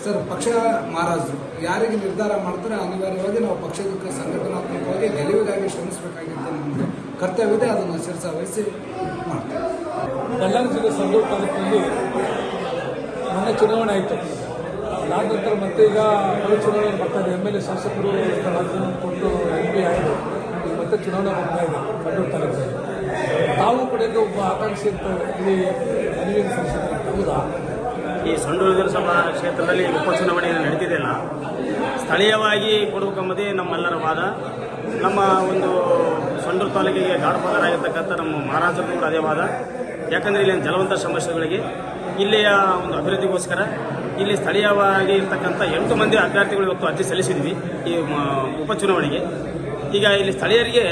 ಸರ್ ಪಕ್ಷ ಮಹಾರಾಜರು ಯಾರಿಗೆ ನಿರ್ಧಾರ ಮಾಡ್ತಾರೆ? ಅನಿವಾರ್ಯವಾಗಿ ನಾವು ಪಕ್ಷದ ಸಂಘಟನಾತ್ಮಕವಾಗಿ ಗೆಲುವಿಗಾಗಿ ಶ್ರಮಿಸಬೇಕಾಗಿದ್ದು ನಮಗೆ ಕರ್ತವ್ಯ ಇದೆ. ಅದನ್ನು ಶಿರಸ ವಹಿಸಿ ಮಾಡ್ತೇವೆ. ಬಳ್ಳಾರಿ ಜಿಲ್ಲೆ ತಾಲೂಕಿನಲ್ಲಿ ಮೊನ್ನೆ ಚುನಾವಣೆ ಆಯಿತು. ಅದಾದ ನಂತರ ಮತ್ತೆ ಈಗ ಚುನಾವಣೆ ಬರ್ತಾ ಇದೆ. ಎಂ ಎಲ್ ಎ ಶಾಸಕರು ಕೊಟ್ಟು ಎಂ ಪಿ ಆಯಿತು. ಮತ್ತೆ ಚುನಾವಣೆ ಬರ್ತಾ ಇದೆ. ಕಡೂರು ತಾಲೂಕಿನಲ್ಲಿ. ತಾವು ಕೂಡ ಒಬ್ಬ ಆಕಾಂಕ್ಷಿ ಇರ್ತಾರೆ ಹೌದಾ? ಈ ಸಂಡು ವಿಧಾನಸಭಾ ಕ್ಷೇತ್ರದಲ್ಲಿ ಉಪಚುನಾವಣೆ ನಡೀತಿದೆಯಲ್ಲ, ಸ್ಥಳೀಯವಾಗಿ ಕೊಡಬೇಕೆಂಬುದೇ ನಮ್ಮೆಲ್ಲರ ವಾದ. ನಮ್ಮ ಒಂದು ಸಂಡೂರು ತಾಲೂಕಿಗೆ ಗಾಢಪಾದರಾಗಿರ್ತಕ್ಕಂಥ ನಮ್ಮ ಮಹಾರಾಜರು ಕೂಡ ಅದೇ ವಾದ. ಯಾಕಂದರೆ ಇಲ್ಲಿನ ಜಲವಂತ ಸಮಸ್ಯೆಗಳಿಗೆ ಇಲ್ಲಿಯ ಒಂದು ಅಭಿವೃದ್ಧಿಗೋಸ್ಕರ ಇಲ್ಲಿ ಸ್ಥಳೀಯವಾಗಿ ಇರ್ತಕ್ಕಂಥ ಎಂಟು ಮಂದಿ ಅಭ್ಯರ್ಥಿಗಳು ಇವತ್ತು ಅರ್ಜಿ ಸಲ್ಲಿಸಿದ್ವಿ ಈ ಉಪಚುನಾವಣೆಗೆ. ಈಗ ಇಲ್ಲಿ ಸ್ಥಳೀಯರಿಗೆ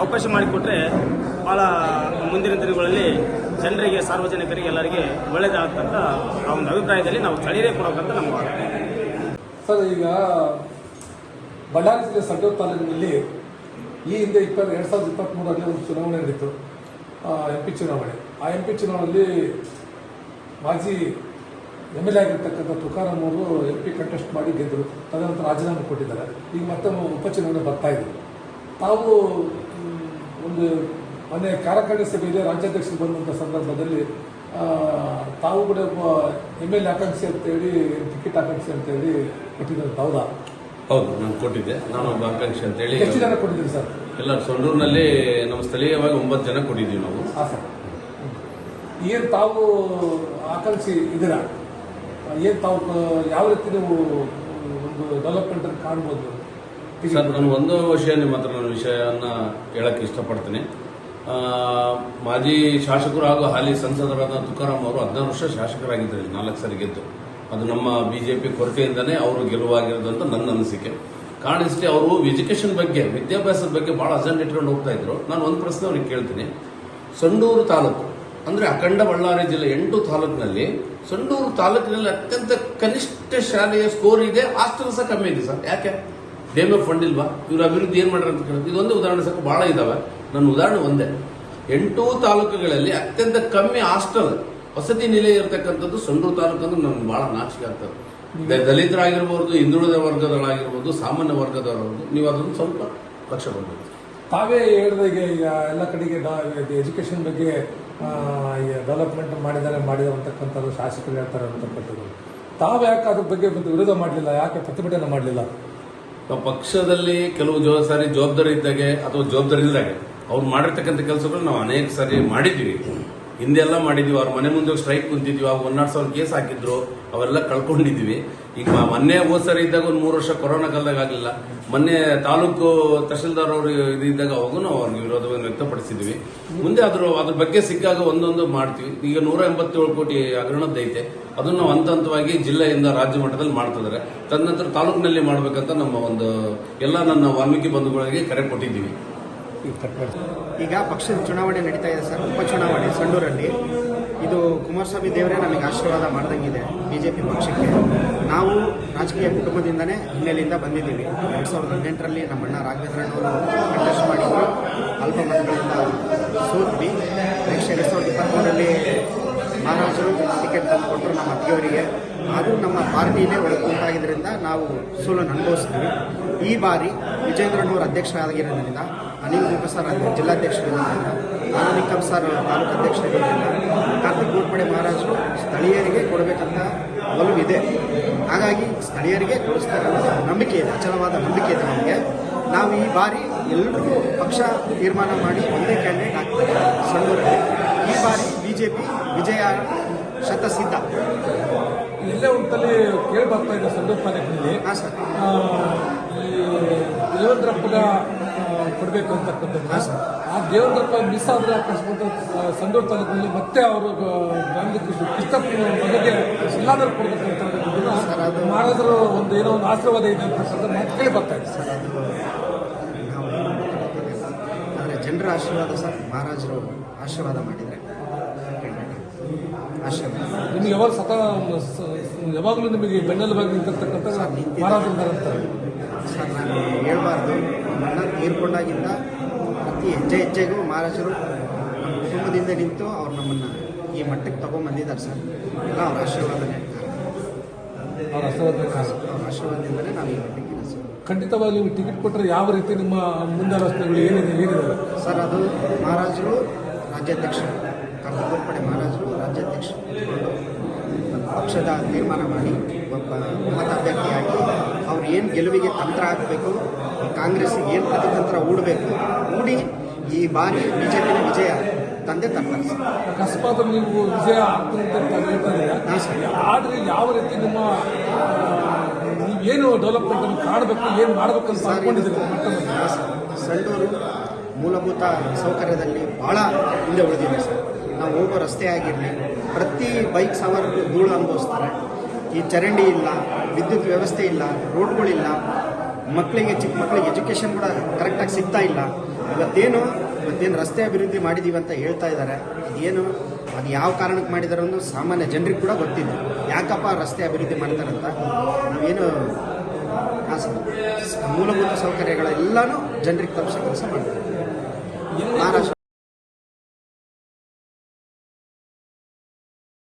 ಅವಕಾಶ ಮಾಡಿಕೊಟ್ರೆ ಭಾಳ ಮುಂದಿನ ದಿನಗಳಲ್ಲಿ ಜನರಿಗೆ, ಸಾರ್ವಜನಿಕರಿಗೆ, ಎಲ್ಲರಿಗೆ ಒಳ್ಳೆಯದಾಗ್ತಂತ ಆ ಒಂದು ಅಭಿಪ್ರಾಯದಲ್ಲಿ ನಾವು ಸ್ಥಳೀಯರೇ ಕೊಡಬೇಕಂತ ನಮ್ಮ ಸರ್, ಈಗ ಬಳ್ಳಾರಿ ಜಿಲ್ಲೆ ಸಂಡೂರು ತಾಲೂಕಿನಲ್ಲಿ ಈ ಹಿಂದೆ ಇಪ್ಪತ್ತು, ಎರಡು ಸಾವಿರದ ಇಪ್ಪತ್ತ್ಮೂರರಲ್ಲಿ ಒಂದು ಚುನಾವಣೆ ನಡೀತು ಎಂ ಪಿ ಚುನಾವಣೆ. ಆ ಎಂ ಪಿ ಚುನಾವಣೆಯಲ್ಲಿ ಮಾಜಿ ಎಂ ಎಲ್ ಎ ಆಗಿರ್ತಕ್ಕಂಥ ತುಕಾರಾಮ್ ಅವರು ಎಂ ಪಿ ಕಂಟೆಸ್ಟ್ ಮಾಡಿ ಗೆದ್ದರು. ತದನಂತರ ರಾಜೀನಾಮೆ ಕೊಟ್ಟಿದ್ದಾರೆ. ಈಗ ಮತ್ತೆ ಉಪಚುನಾವಣೆ ಬರ್ತಾ ಇದೆ. ತಾವು ಮ್, ಒಂದು ಮೊನ್ನೆ ಕಾರ್ಯಕಾರಿಣಿ ಸಭೆಯಲ್ಲಿ ರಾಜ್ಯಾಧ್ಯಕ್ಷರು ಬಂದಂಥ ಸಂದರ್ಭದಲ್ಲಿ ತಾವು ಕೂಡ ಒಬ್ಬ ಎಂ ಎಲ್ ಎ ಆಕಾಂಕ್ಷಿ ಅಂತೇಳಿ ಟಿಕೆಟ್ ಆಕಾಂಕ್ಷಿ ಅಂತೇಳಿ ಕೊಟ್ಟಿದ್ದಾರೆ. ಹೌದಾ? ಹೌದು ನಾನು ಕೊಟ್ಟಿದ್ದೆ. ನಾನು ಒಬ್ಬ ಆಕಾಂಕ್ಷಿ ಅಂತೇಳಿ ಎಷ್ಟು ಜನ ಕೊಟ್ಟಿದ್ದೀರಿ ಸರ್? ಎಲ್ಲ ಸೊಂಡೂರಿನಲ್ಲಿ ನಮ್ಮ ಸ್ಥಳೀಯವಾಗಿ ಒಂಬತ್ತು ಜನ ಕೊಟ್ಟಿದ್ದೀವಿ ನಾವು. ಹಾಂ ಸರ್. ಏನು ತಾವು ಆಕಾಂಕ್ಷಿ ಇದ್ದೀರಾ? ಏನು ತಾವು ಯಾವ ರೀತಿ ನೀವು ಒಂದು ಡೆವಲಪ್ಮೆಂಟನ್ನು ಕಾಣ್ಬೋದು? ಸರ್, ನಾನು ಒಂದು ವಿಷಯ ನಿಮ್ಮ ಹತ್ರ ನನ್ನ ವಿಷಯವನ್ನು ಹೇಳಕ್ಕೆ ಇಷ್ಟಪಡ್ತೀನಿ ಮಾಜಿ ಶಾಸಕರು ಹಾಗೂ ಹಾಲಿ ಸಂಸದರಾದ ತುಕಾರಾಮ್ ಅವರು ಹದಿನಾರು ವರ್ಷ ಶಾಸಕರಾಗಿದ್ದಾರೆ, ನಾಲ್ಕು ಸರಿ ಗೆದ್ದು. ಅದು ನಮ್ಮ ಬಿ ಜೆ ಪಿ ಕೊರತೆಯಿಂದನೇ ಅವರು ಗೆಲುವಾಗಿರೋದು ಅಂತ ನನ್ನ ಅನಿಸಿಕೆ. ಕಾರಣ ಇಷ್ಟೇ, ಅವರು ಎಜುಕೇಷನ್ ಬಗ್ಗೆ, ವಿದ್ಯಾಭ್ಯಾಸದ ಬಗ್ಗೆ ಭಾಳ ಅಜೆಂಡ್ ಇಟ್ಕೊಂಡು ಹೋಗ್ತಾ ಇದ್ರು. ನಾನು ಒಂದು ಪ್ರಶ್ನೆ ಅವ್ರಿಗೆ ಕೇಳ್ತೀನಿ. ಸಂಡೂರು ತಾಲೂಕು, ಅಂದರೆ ಅಖಂಡ ಬಳ್ಳಾರಿ ಜಿಲ್ಲೆ ಎಂಟು ತಾಲೂಕಿನಲ್ಲಿ, ಸಂಡೂರು ತಾಲೂಕಿನಲ್ಲಿ ಅತ್ಯಂತ ಕನಿಷ್ಠ ಶಾಲೆಯ ಸ್ಕೋರ್ ಇದೆ ಹಾಸ್ಟೆಲ್ ಸಹ ಕಮ್ಮಿ ಇದೆ ಸರ್. ಯಾಕೆ? ಡಿಎಂಎ ಫಂಡ್ ಇಲ್ವಾ? ಇವರು ಅಭಿವೃದ್ಧಿ ಏನ್ ಮಾಡ್ಯಾರ ಅಂತ ಕೇಳಿದ್ರು, ಇದೊಂದು ಉದಾಹರಣೆ ಸಾಕು ಬಹಳ ಇದಾವೆ. ನನ್ನ ಉದಾಹರಣೆ ಒಂದೇ. ಎಂಟು ತಾಲೂಕುಗಳಲ್ಲಿ ಅತ್ಯಂತ ಕಮ್ಮಿ ಹಾಸ್ಟೆಲ್, ವಸತಿ ನಿಲಯ ಇರತಕ್ಕಂಥದ್ದು ಸಂಡೂರು ತಾಲೂಕು ಅಂದ್ರೆ ನನ್ಗೆ ಬಹಳ ನಾಚಿಕೆ ಆಗ್ತದೆ. ದಲಿತರಾಗಿರ್ಬೋದು, ಹಿಂದುಳಿದ ವರ್ಗದವರಾಗಿರ್ಬೋದು, ಸಾಮಾನ್ಯ ವರ್ಗದವರಾಗಿರ್ಬೋದು, ನೀವು ಅದನ್ನು ಸ್ವಲ್ಪ ಲಕ್ಷ್ಯ ಕೊಡಬೇಕು ತಾವೇ ಹೇಳಿದಾಗೆ ಈಗ ಎಲ್ಲ ಕಡೆಗೆ ಎಜುಕೇಷನ್ ಬಗ್ಗೆ ಡೆವಲಪ್ಮೆಂಟ್ ಮಾಡಿದ್ದಾರೆ ಮಾಡಿದ್ದಾರೆ ಅಂತಕ್ಕಂಥದ್ದು ಶಾಸಕರು ಹೇಳ್ತಾರೆ ಅಂತಕ್ಕಂಥದ್ದು ತಾವು ಯಾಕೆ ಅದ್ರ ಬಗ್ಗೆ ವಿರೋಧ ಮಾಡಲಿಲ್ಲ, ಯಾಕೆ ಪ್ರತಿಭಟನೆ ಮಾಡಲಿಲ್ಲ? ಪಕ್ಷದಲ್ಲಿ ಕೆಲವು ಜೋ, ಸಾರಿ ಜವಾಬ್ದಾರಿ ಇದ್ದಾಗೆ ಅಥವಾ ಜವಾಬ್ದಾರಿ ಇಲ್ದಾಗೆ ಅವ್ರು ಮಾಡಿರ್ತಕ್ಕಂಥ ಕೆಲಸಗಳು ನಾವು ಅನೇಕ ಸಾರಿ ಮಾಡಿದ್ದೀವಿ ಹಿಂದೆಲ್ಲ ಮಾಡಿದ್ವಿ, ಅವ್ರ ಮನೆ ಮುಂದೆ ಸ್ಟ್ರೈಕ್ ಕುಂತಿದ್ವಿ ಅವಾಗ ಒಂದ್ ಸಾವಿರ ಕೇಸ್ ಹಾಕಿದ್ರು, ಅವೆಲ್ಲ ಕಳ್ಕೊಂಡಿದ್ವಿ. ಈಗ ಮೊನ್ನೆ ಹೋದ್ ಸರಿ ಇದ್ದಾಗ ಒಂದು ಮೂರು ವರ್ಷ ಕೊರೋನಾ ಕಾಲದಾಗ ಆಗಲಿಲ್ಲ. ಮೊನ್ನೆ ತಾಲೂಕು ತಹಶೀಲ್ದಾರ್ ಅವರು ಇದು ಇದ್ದಾಗ ಅವಾಗೂ ಅವ್ರಿಗೆ ವಿರೋಧವನ್ನು ವ್ಯಕ್ತಪಡಿಸಿದ್ವಿ. ಮುಂದೆ ಅದ್ರ ಅದ್ರ ಬಗ್ಗೆ ಸಿಕ್ಕಾಗ ಒಂದೊಂದು ಮಾಡ್ತೀವಿ. ಈಗ ನೂರ ಎಂಬತ್ತೇಳು ಕೋಟಿ ಹಗರಣದ್ದೈತೆ ಅದನ್ನು ನಾವು ಹಂತ ಹಂತವಾಗಿ ಜಿಲ್ಲೆಯಿಂದ ರಾಜ್ಯ ಮಟ್ಟದಲ್ಲಿ ಮಾಡ್ತಿದ್ದಾರೆ ತದನಂತರ ತಾಲೂಕಿನಲ್ಲಿ ಮಾಡ್ಬೇಕಂತ ನಮ್ಮ ಒಂದು ಎಲ್ಲ ನನ್ನ ವಾಲ್ಮೀಕಿ ಬಂಧುಗಳಿಗೆ ಕರೆ ಕೊಟ್ಟಿದ್ದೀವಿ. ಈಗ ಪಕ್ಷದ ಚುನಾವಣೆ ನಡೀತಾ ಇದೆ ಸರ್, ಉಪಚುನಾವಣೆ ಸಂಡೂರಲ್ಲಿ. ಇದು ಕುಮಾರಸ್ವಾಮಿ ದೇವರೇ ನಮಗೆ ಆಶೀರ್ವಾದ ಮಾಡ್ದಂಗಿದೆ ಬಿ ಜೆ ಪಿ ಪಕ್ಷಕ್ಕೆ. ನಾವು ರಾಜಕೀಯ ಕುಟುಂಬದಿಂದನೇ ಹಿನ್ನೆಲೆಯಿಂದ ಬಂದಿದ್ದೀವಿ. ಎರಡು ಸಾವಿರದ ಹದಿನೆಂಟರಲ್ಲಿ ನಮ್ಮ ಅಣ್ಣ ರಾಘವೇಂದ್ರನವರು ಕಂಟೆಸ್ಟ್ ಮಾಡಿದ್ರು ಅಲ್ಪ ಮತಗಳಿಂದ ಸೋತ್ವಿ. ನೆಕ್ಸ್ಟ್ ಎರಡು ಸಾವಿರದ ಇಪ್ಪತ್ತ್ಮೂರರಲ್ಲಿ ಮಹಾರಾಜರು ಟಿಕೆಟ್ ತಂದುಕೊಟ್ರು ನಮ್ಮ ಅತ್ತಿಗೆಯವರಿಗೆ ಆದರೂ ನಮ್ಮ ಪಾರ್ಟಿನೇ ಒಳಗೊಂಡಾಗಿದ್ದರಿಂದ ನಾವು ಸೋಲನ್ನು ಅನುಭವಿಸ್ತೀವಿ ಈ ಬಾರಿ ವಿಜೇಂದ್ರನವರು ಅಧ್ಯಕ್ಷರಾಗಿರೋದ್ರಿಂದ ಅನಿಲ್ ಗುಪ್ತ ಸರ್ ಜಿಲ್ಲಾಧ್ಯಕ್ಷರಿರೋದ್ರಿಂದ ಅನಾಮಿಕಂ ಸರ್ ತಾಲೂಕು ಅಧ್ಯಕ್ಷರಿರೋದ್ರಿಂದ ಕಾರ್ತಿಕ್ ಗೋಡ್ಪಡೆ ಮಹಾರಾಜರು ಸ್ಥಳೀಯರಿಗೆ ಕೊಡಬೇಕಂತ ಒಲವಿದೆ ಹಾಗಾಗಿ ಸ್ಥಳೀಯರಿಗೆ ಕೊಡಿಸ್ತಾರೆ ಅನ್ನೋ ನಂಬಿಕೆ ಇದೆ ಅಚಲವಾದ ನಂಬಿಕೆ ಇದೆ ನಮಗೆ. ನಾವು ಈ ಬಾರಿ ಎಲ್ಲರಿಗೂ ಪಕ್ಷ ತೀರ್ಮಾನ ಮಾಡಿ ಒಂದೇ ಕ್ಯಾಂಡಿಡೇಟ್ ಆಗ್ತಾರೆ ಸಂಡೂರಲ್ಲಿ ಈ ಬಾರಿ ಬಿ ಜೆ ಪಿ ವಿಜಯ ಶತಸಿದ್ಧ. ಇಲ್ಲೇ ಒಂದಲ್ಲಿ ಕೇಳಿ ಬರ್ತಾ ಇದೆ ಸಂದರ್ಭದಲ್ಲಿ ತಾಲೂಕಿನಲ್ಲಿ ಹಾಂ ಸರ್. ದೇವೇಂದ್ರಪ್ಪಗ ಕೊಡಬೇಕು ಅಂತಕ್ಕಂಥದ್ದು. ಆ ದೇವರಪ್ಪ ಮಿಸ್ ಆದರೆ ಅಕಸ್ಮಾತ್ ಸಂಡೂರು ತಾಲೂಕಿನಲ್ಲಿ ಮತ್ತೆ ಅವರು ಗಾಂಧಿ ಕೃಷ್ಣ ಕೃಷ್ಣಪ್ಪನ ಮಗಗೆ ಎಲ್ಲಾದರೂ ಕೊಡಬೇಕು ಅಂತ ಸರ್, ಅದು- ಮಹಾರಾಜರು ಒಂದು ಏನೋ ಒಂದು ಆಶೀರ್ವಾದ ಇದೆ ಅಂತಕ್ಕಂಥ ಮಾತು ಕೇಳಿ ಬರ್ತಾ ಇದೆ ಸರ್ ಆದರೆ ಜನರ ಆಶೀರ್ವಾದ ಸರ್ ಮಹಾರಾಜರು ಆಶೀರ್ವಾದ ಮಾಡಿದರೆ. ಆಶೀರ್ವಾದ. ನಿಮ್ಗೆ ಯಾವಾಗ ಸತ ಯಾವಾಗಲೂ ನಿಮಗೆ ಬೆನ್ನೆಲುಬಾಗಿ ನಿಂತಿರ್ತಕ್ಕಂಥ ನಾನು ಹೇಳ್ಬಾರ್ದು. ನಮ್ಮಣ್ಣ ತೀರ್ಕೊಂಡಾಗಿಂದ ಅತಿ ಹೆಜ್ಜೆ ಹೆಜ್ಜೆಗೂ ಮಹಾರಾಜರು ನಮ್ಮ ಕುಟುಂಬದಿಂದ ನಿಂತು ಅವ್ರು ನಮ್ಮನ್ನು ಈ ಮಟ್ಟಕ್ಕೆ ತಗೊಂಬಂದಿದ್ದಾರೆ ಸರ್. ಎಲ್ಲ ಅವ್ರ ಆಶೀರ್ವಾದನೇ. ಅವ್ರ ಆಶೀರ್ವಾದ ಅವ್ರ ಆಶೀರ್ವಾದದಿಂದಲೇ ನಾವು ಈ ಮಟ್ಟಕ್ಕೆ ಇದ್ದೀವಿ ಸರ್. ಖಂಡಿತವಾಗಿ ನೀವು ಟಿಕೆಟ್ ಕೊಟ್ಟರೆ ಯಾವ ರೀತಿ ನಿಮ್ಮ ರಸ್ತೆಗಳು ಏನಿದೆ ಏನಿದೆ? ಸರ್ ಅದು ಮಹಾರಾಜರು ರಾಜ್ಯಾಧ್ಯಕ್ಷರು ಕರ್ತಗೋರ್ಪಡೆ ಮಹಾರಾಜರು ರಾಜ್ಯಾಧ್ಯಕ್ಷರು. ಪಕ್ಷದ ತೀರ್ಮಾನ ಮಾಡಿ ಒಬ್ಬ ಮತ ಅಭ್ಯರ್ಥಿಯಾಗಿ ಅವ್ರು ಏನು ಗೆಲುವಿಗೆ ತಂತ್ರ ಹಾಕಬೇಕು ಕಾಂಗ್ರೆಸ್ಸಿಗೆ ಏನು ಪ್ರತಿತಂತ್ರ ಹೂಡಬೇಕು ಹೂಡಿ ಈ ಬಾರಿ ಬಿಜೆಪಿನ ವಿಜಯ ತಂದೆ ಸರ್ ಅಕಸ್ಮಾತ್ ನೀವು ವಿಜಯ ಆಗ್ತದೆ ಆದ್ರೆ ಯಾವ ರೀತಿ ನಿಮ್ಮ ಏನು ನೀವೇನು ಡೆವಲಪ್ಮೆಂಟ್ ಕಾಣಬೇಕು ಏನು ಮಾಡಬೇಕು. ಸಂಡೂರು ಮೂಲಭೂತ ಸೌಕರ್ಯದಲ್ಲಿ ಭಾಳ ಹಿಂದೆ ಉಳಿದಿದೆ ಸರ್. ನಾವು ಹೋಗೋ ರಸ್ತೆ ಆಗಿರಲಿ ಪ್ರತಿ ಬೈಕ್ ಸವಾರರು ಧೂಳು ಅನುಭವಿಸ್ತಾರೆ. ಈ ಚರಂಡಿ ಇಲ್ಲ ವಿದ್ಯುತ್ ವ್ಯವಸ್ಥೆ ಇಲ್ಲ ರೋಡ್ಗಳಿಲ್ಲ ಮಕ್ಕಳಿಗೆ ಚಿಕ್ಕ ಮಕ್ಕಳಿಗೆ ಎಜುಕೇಷನ್ ಕೂಡ ಕರೆಕ್ಟಾಗಿ ಸಿಗ್ತಾ ಇಲ್ಲ. ಇವತ್ತೇನು ಇವತ್ತೇನು ರಸ್ತೆ ಅಭಿವೃದ್ಧಿ ಮಾಡಿದ್ದೀವಿ ಅಂತ ಹೇಳ್ತಾ ಇದ್ದಾರೆ ಅದೇನು ಅದು ಯಾವ ಕಾರಣಕ್ಕೆ ಮಾಡಿದ್ದಾರೆ ಅನ್ನೋದು ಸಾಮಾನ್ಯ ಜನರಿಗೆ ಕೂಡ ಗೊತ್ತಿದೆ ಯಾಕಪ್ಪ ರಸ್ತೆ ಅಭಿವೃದ್ಧಿ ಮಾಡ್ತಾರಂತ? ನಾವೇನು ಮೂಲಭೂತ ಸೌಕರ್ಯಗಳೆಲ್ಲನೂ ಜನರಿಗೆ ತಪ್ಪಿಸೋ ಕೆಲಸ ಮಾಡ್ತೀವಿ ಮಹಾರಾಷ್ಟ್ರ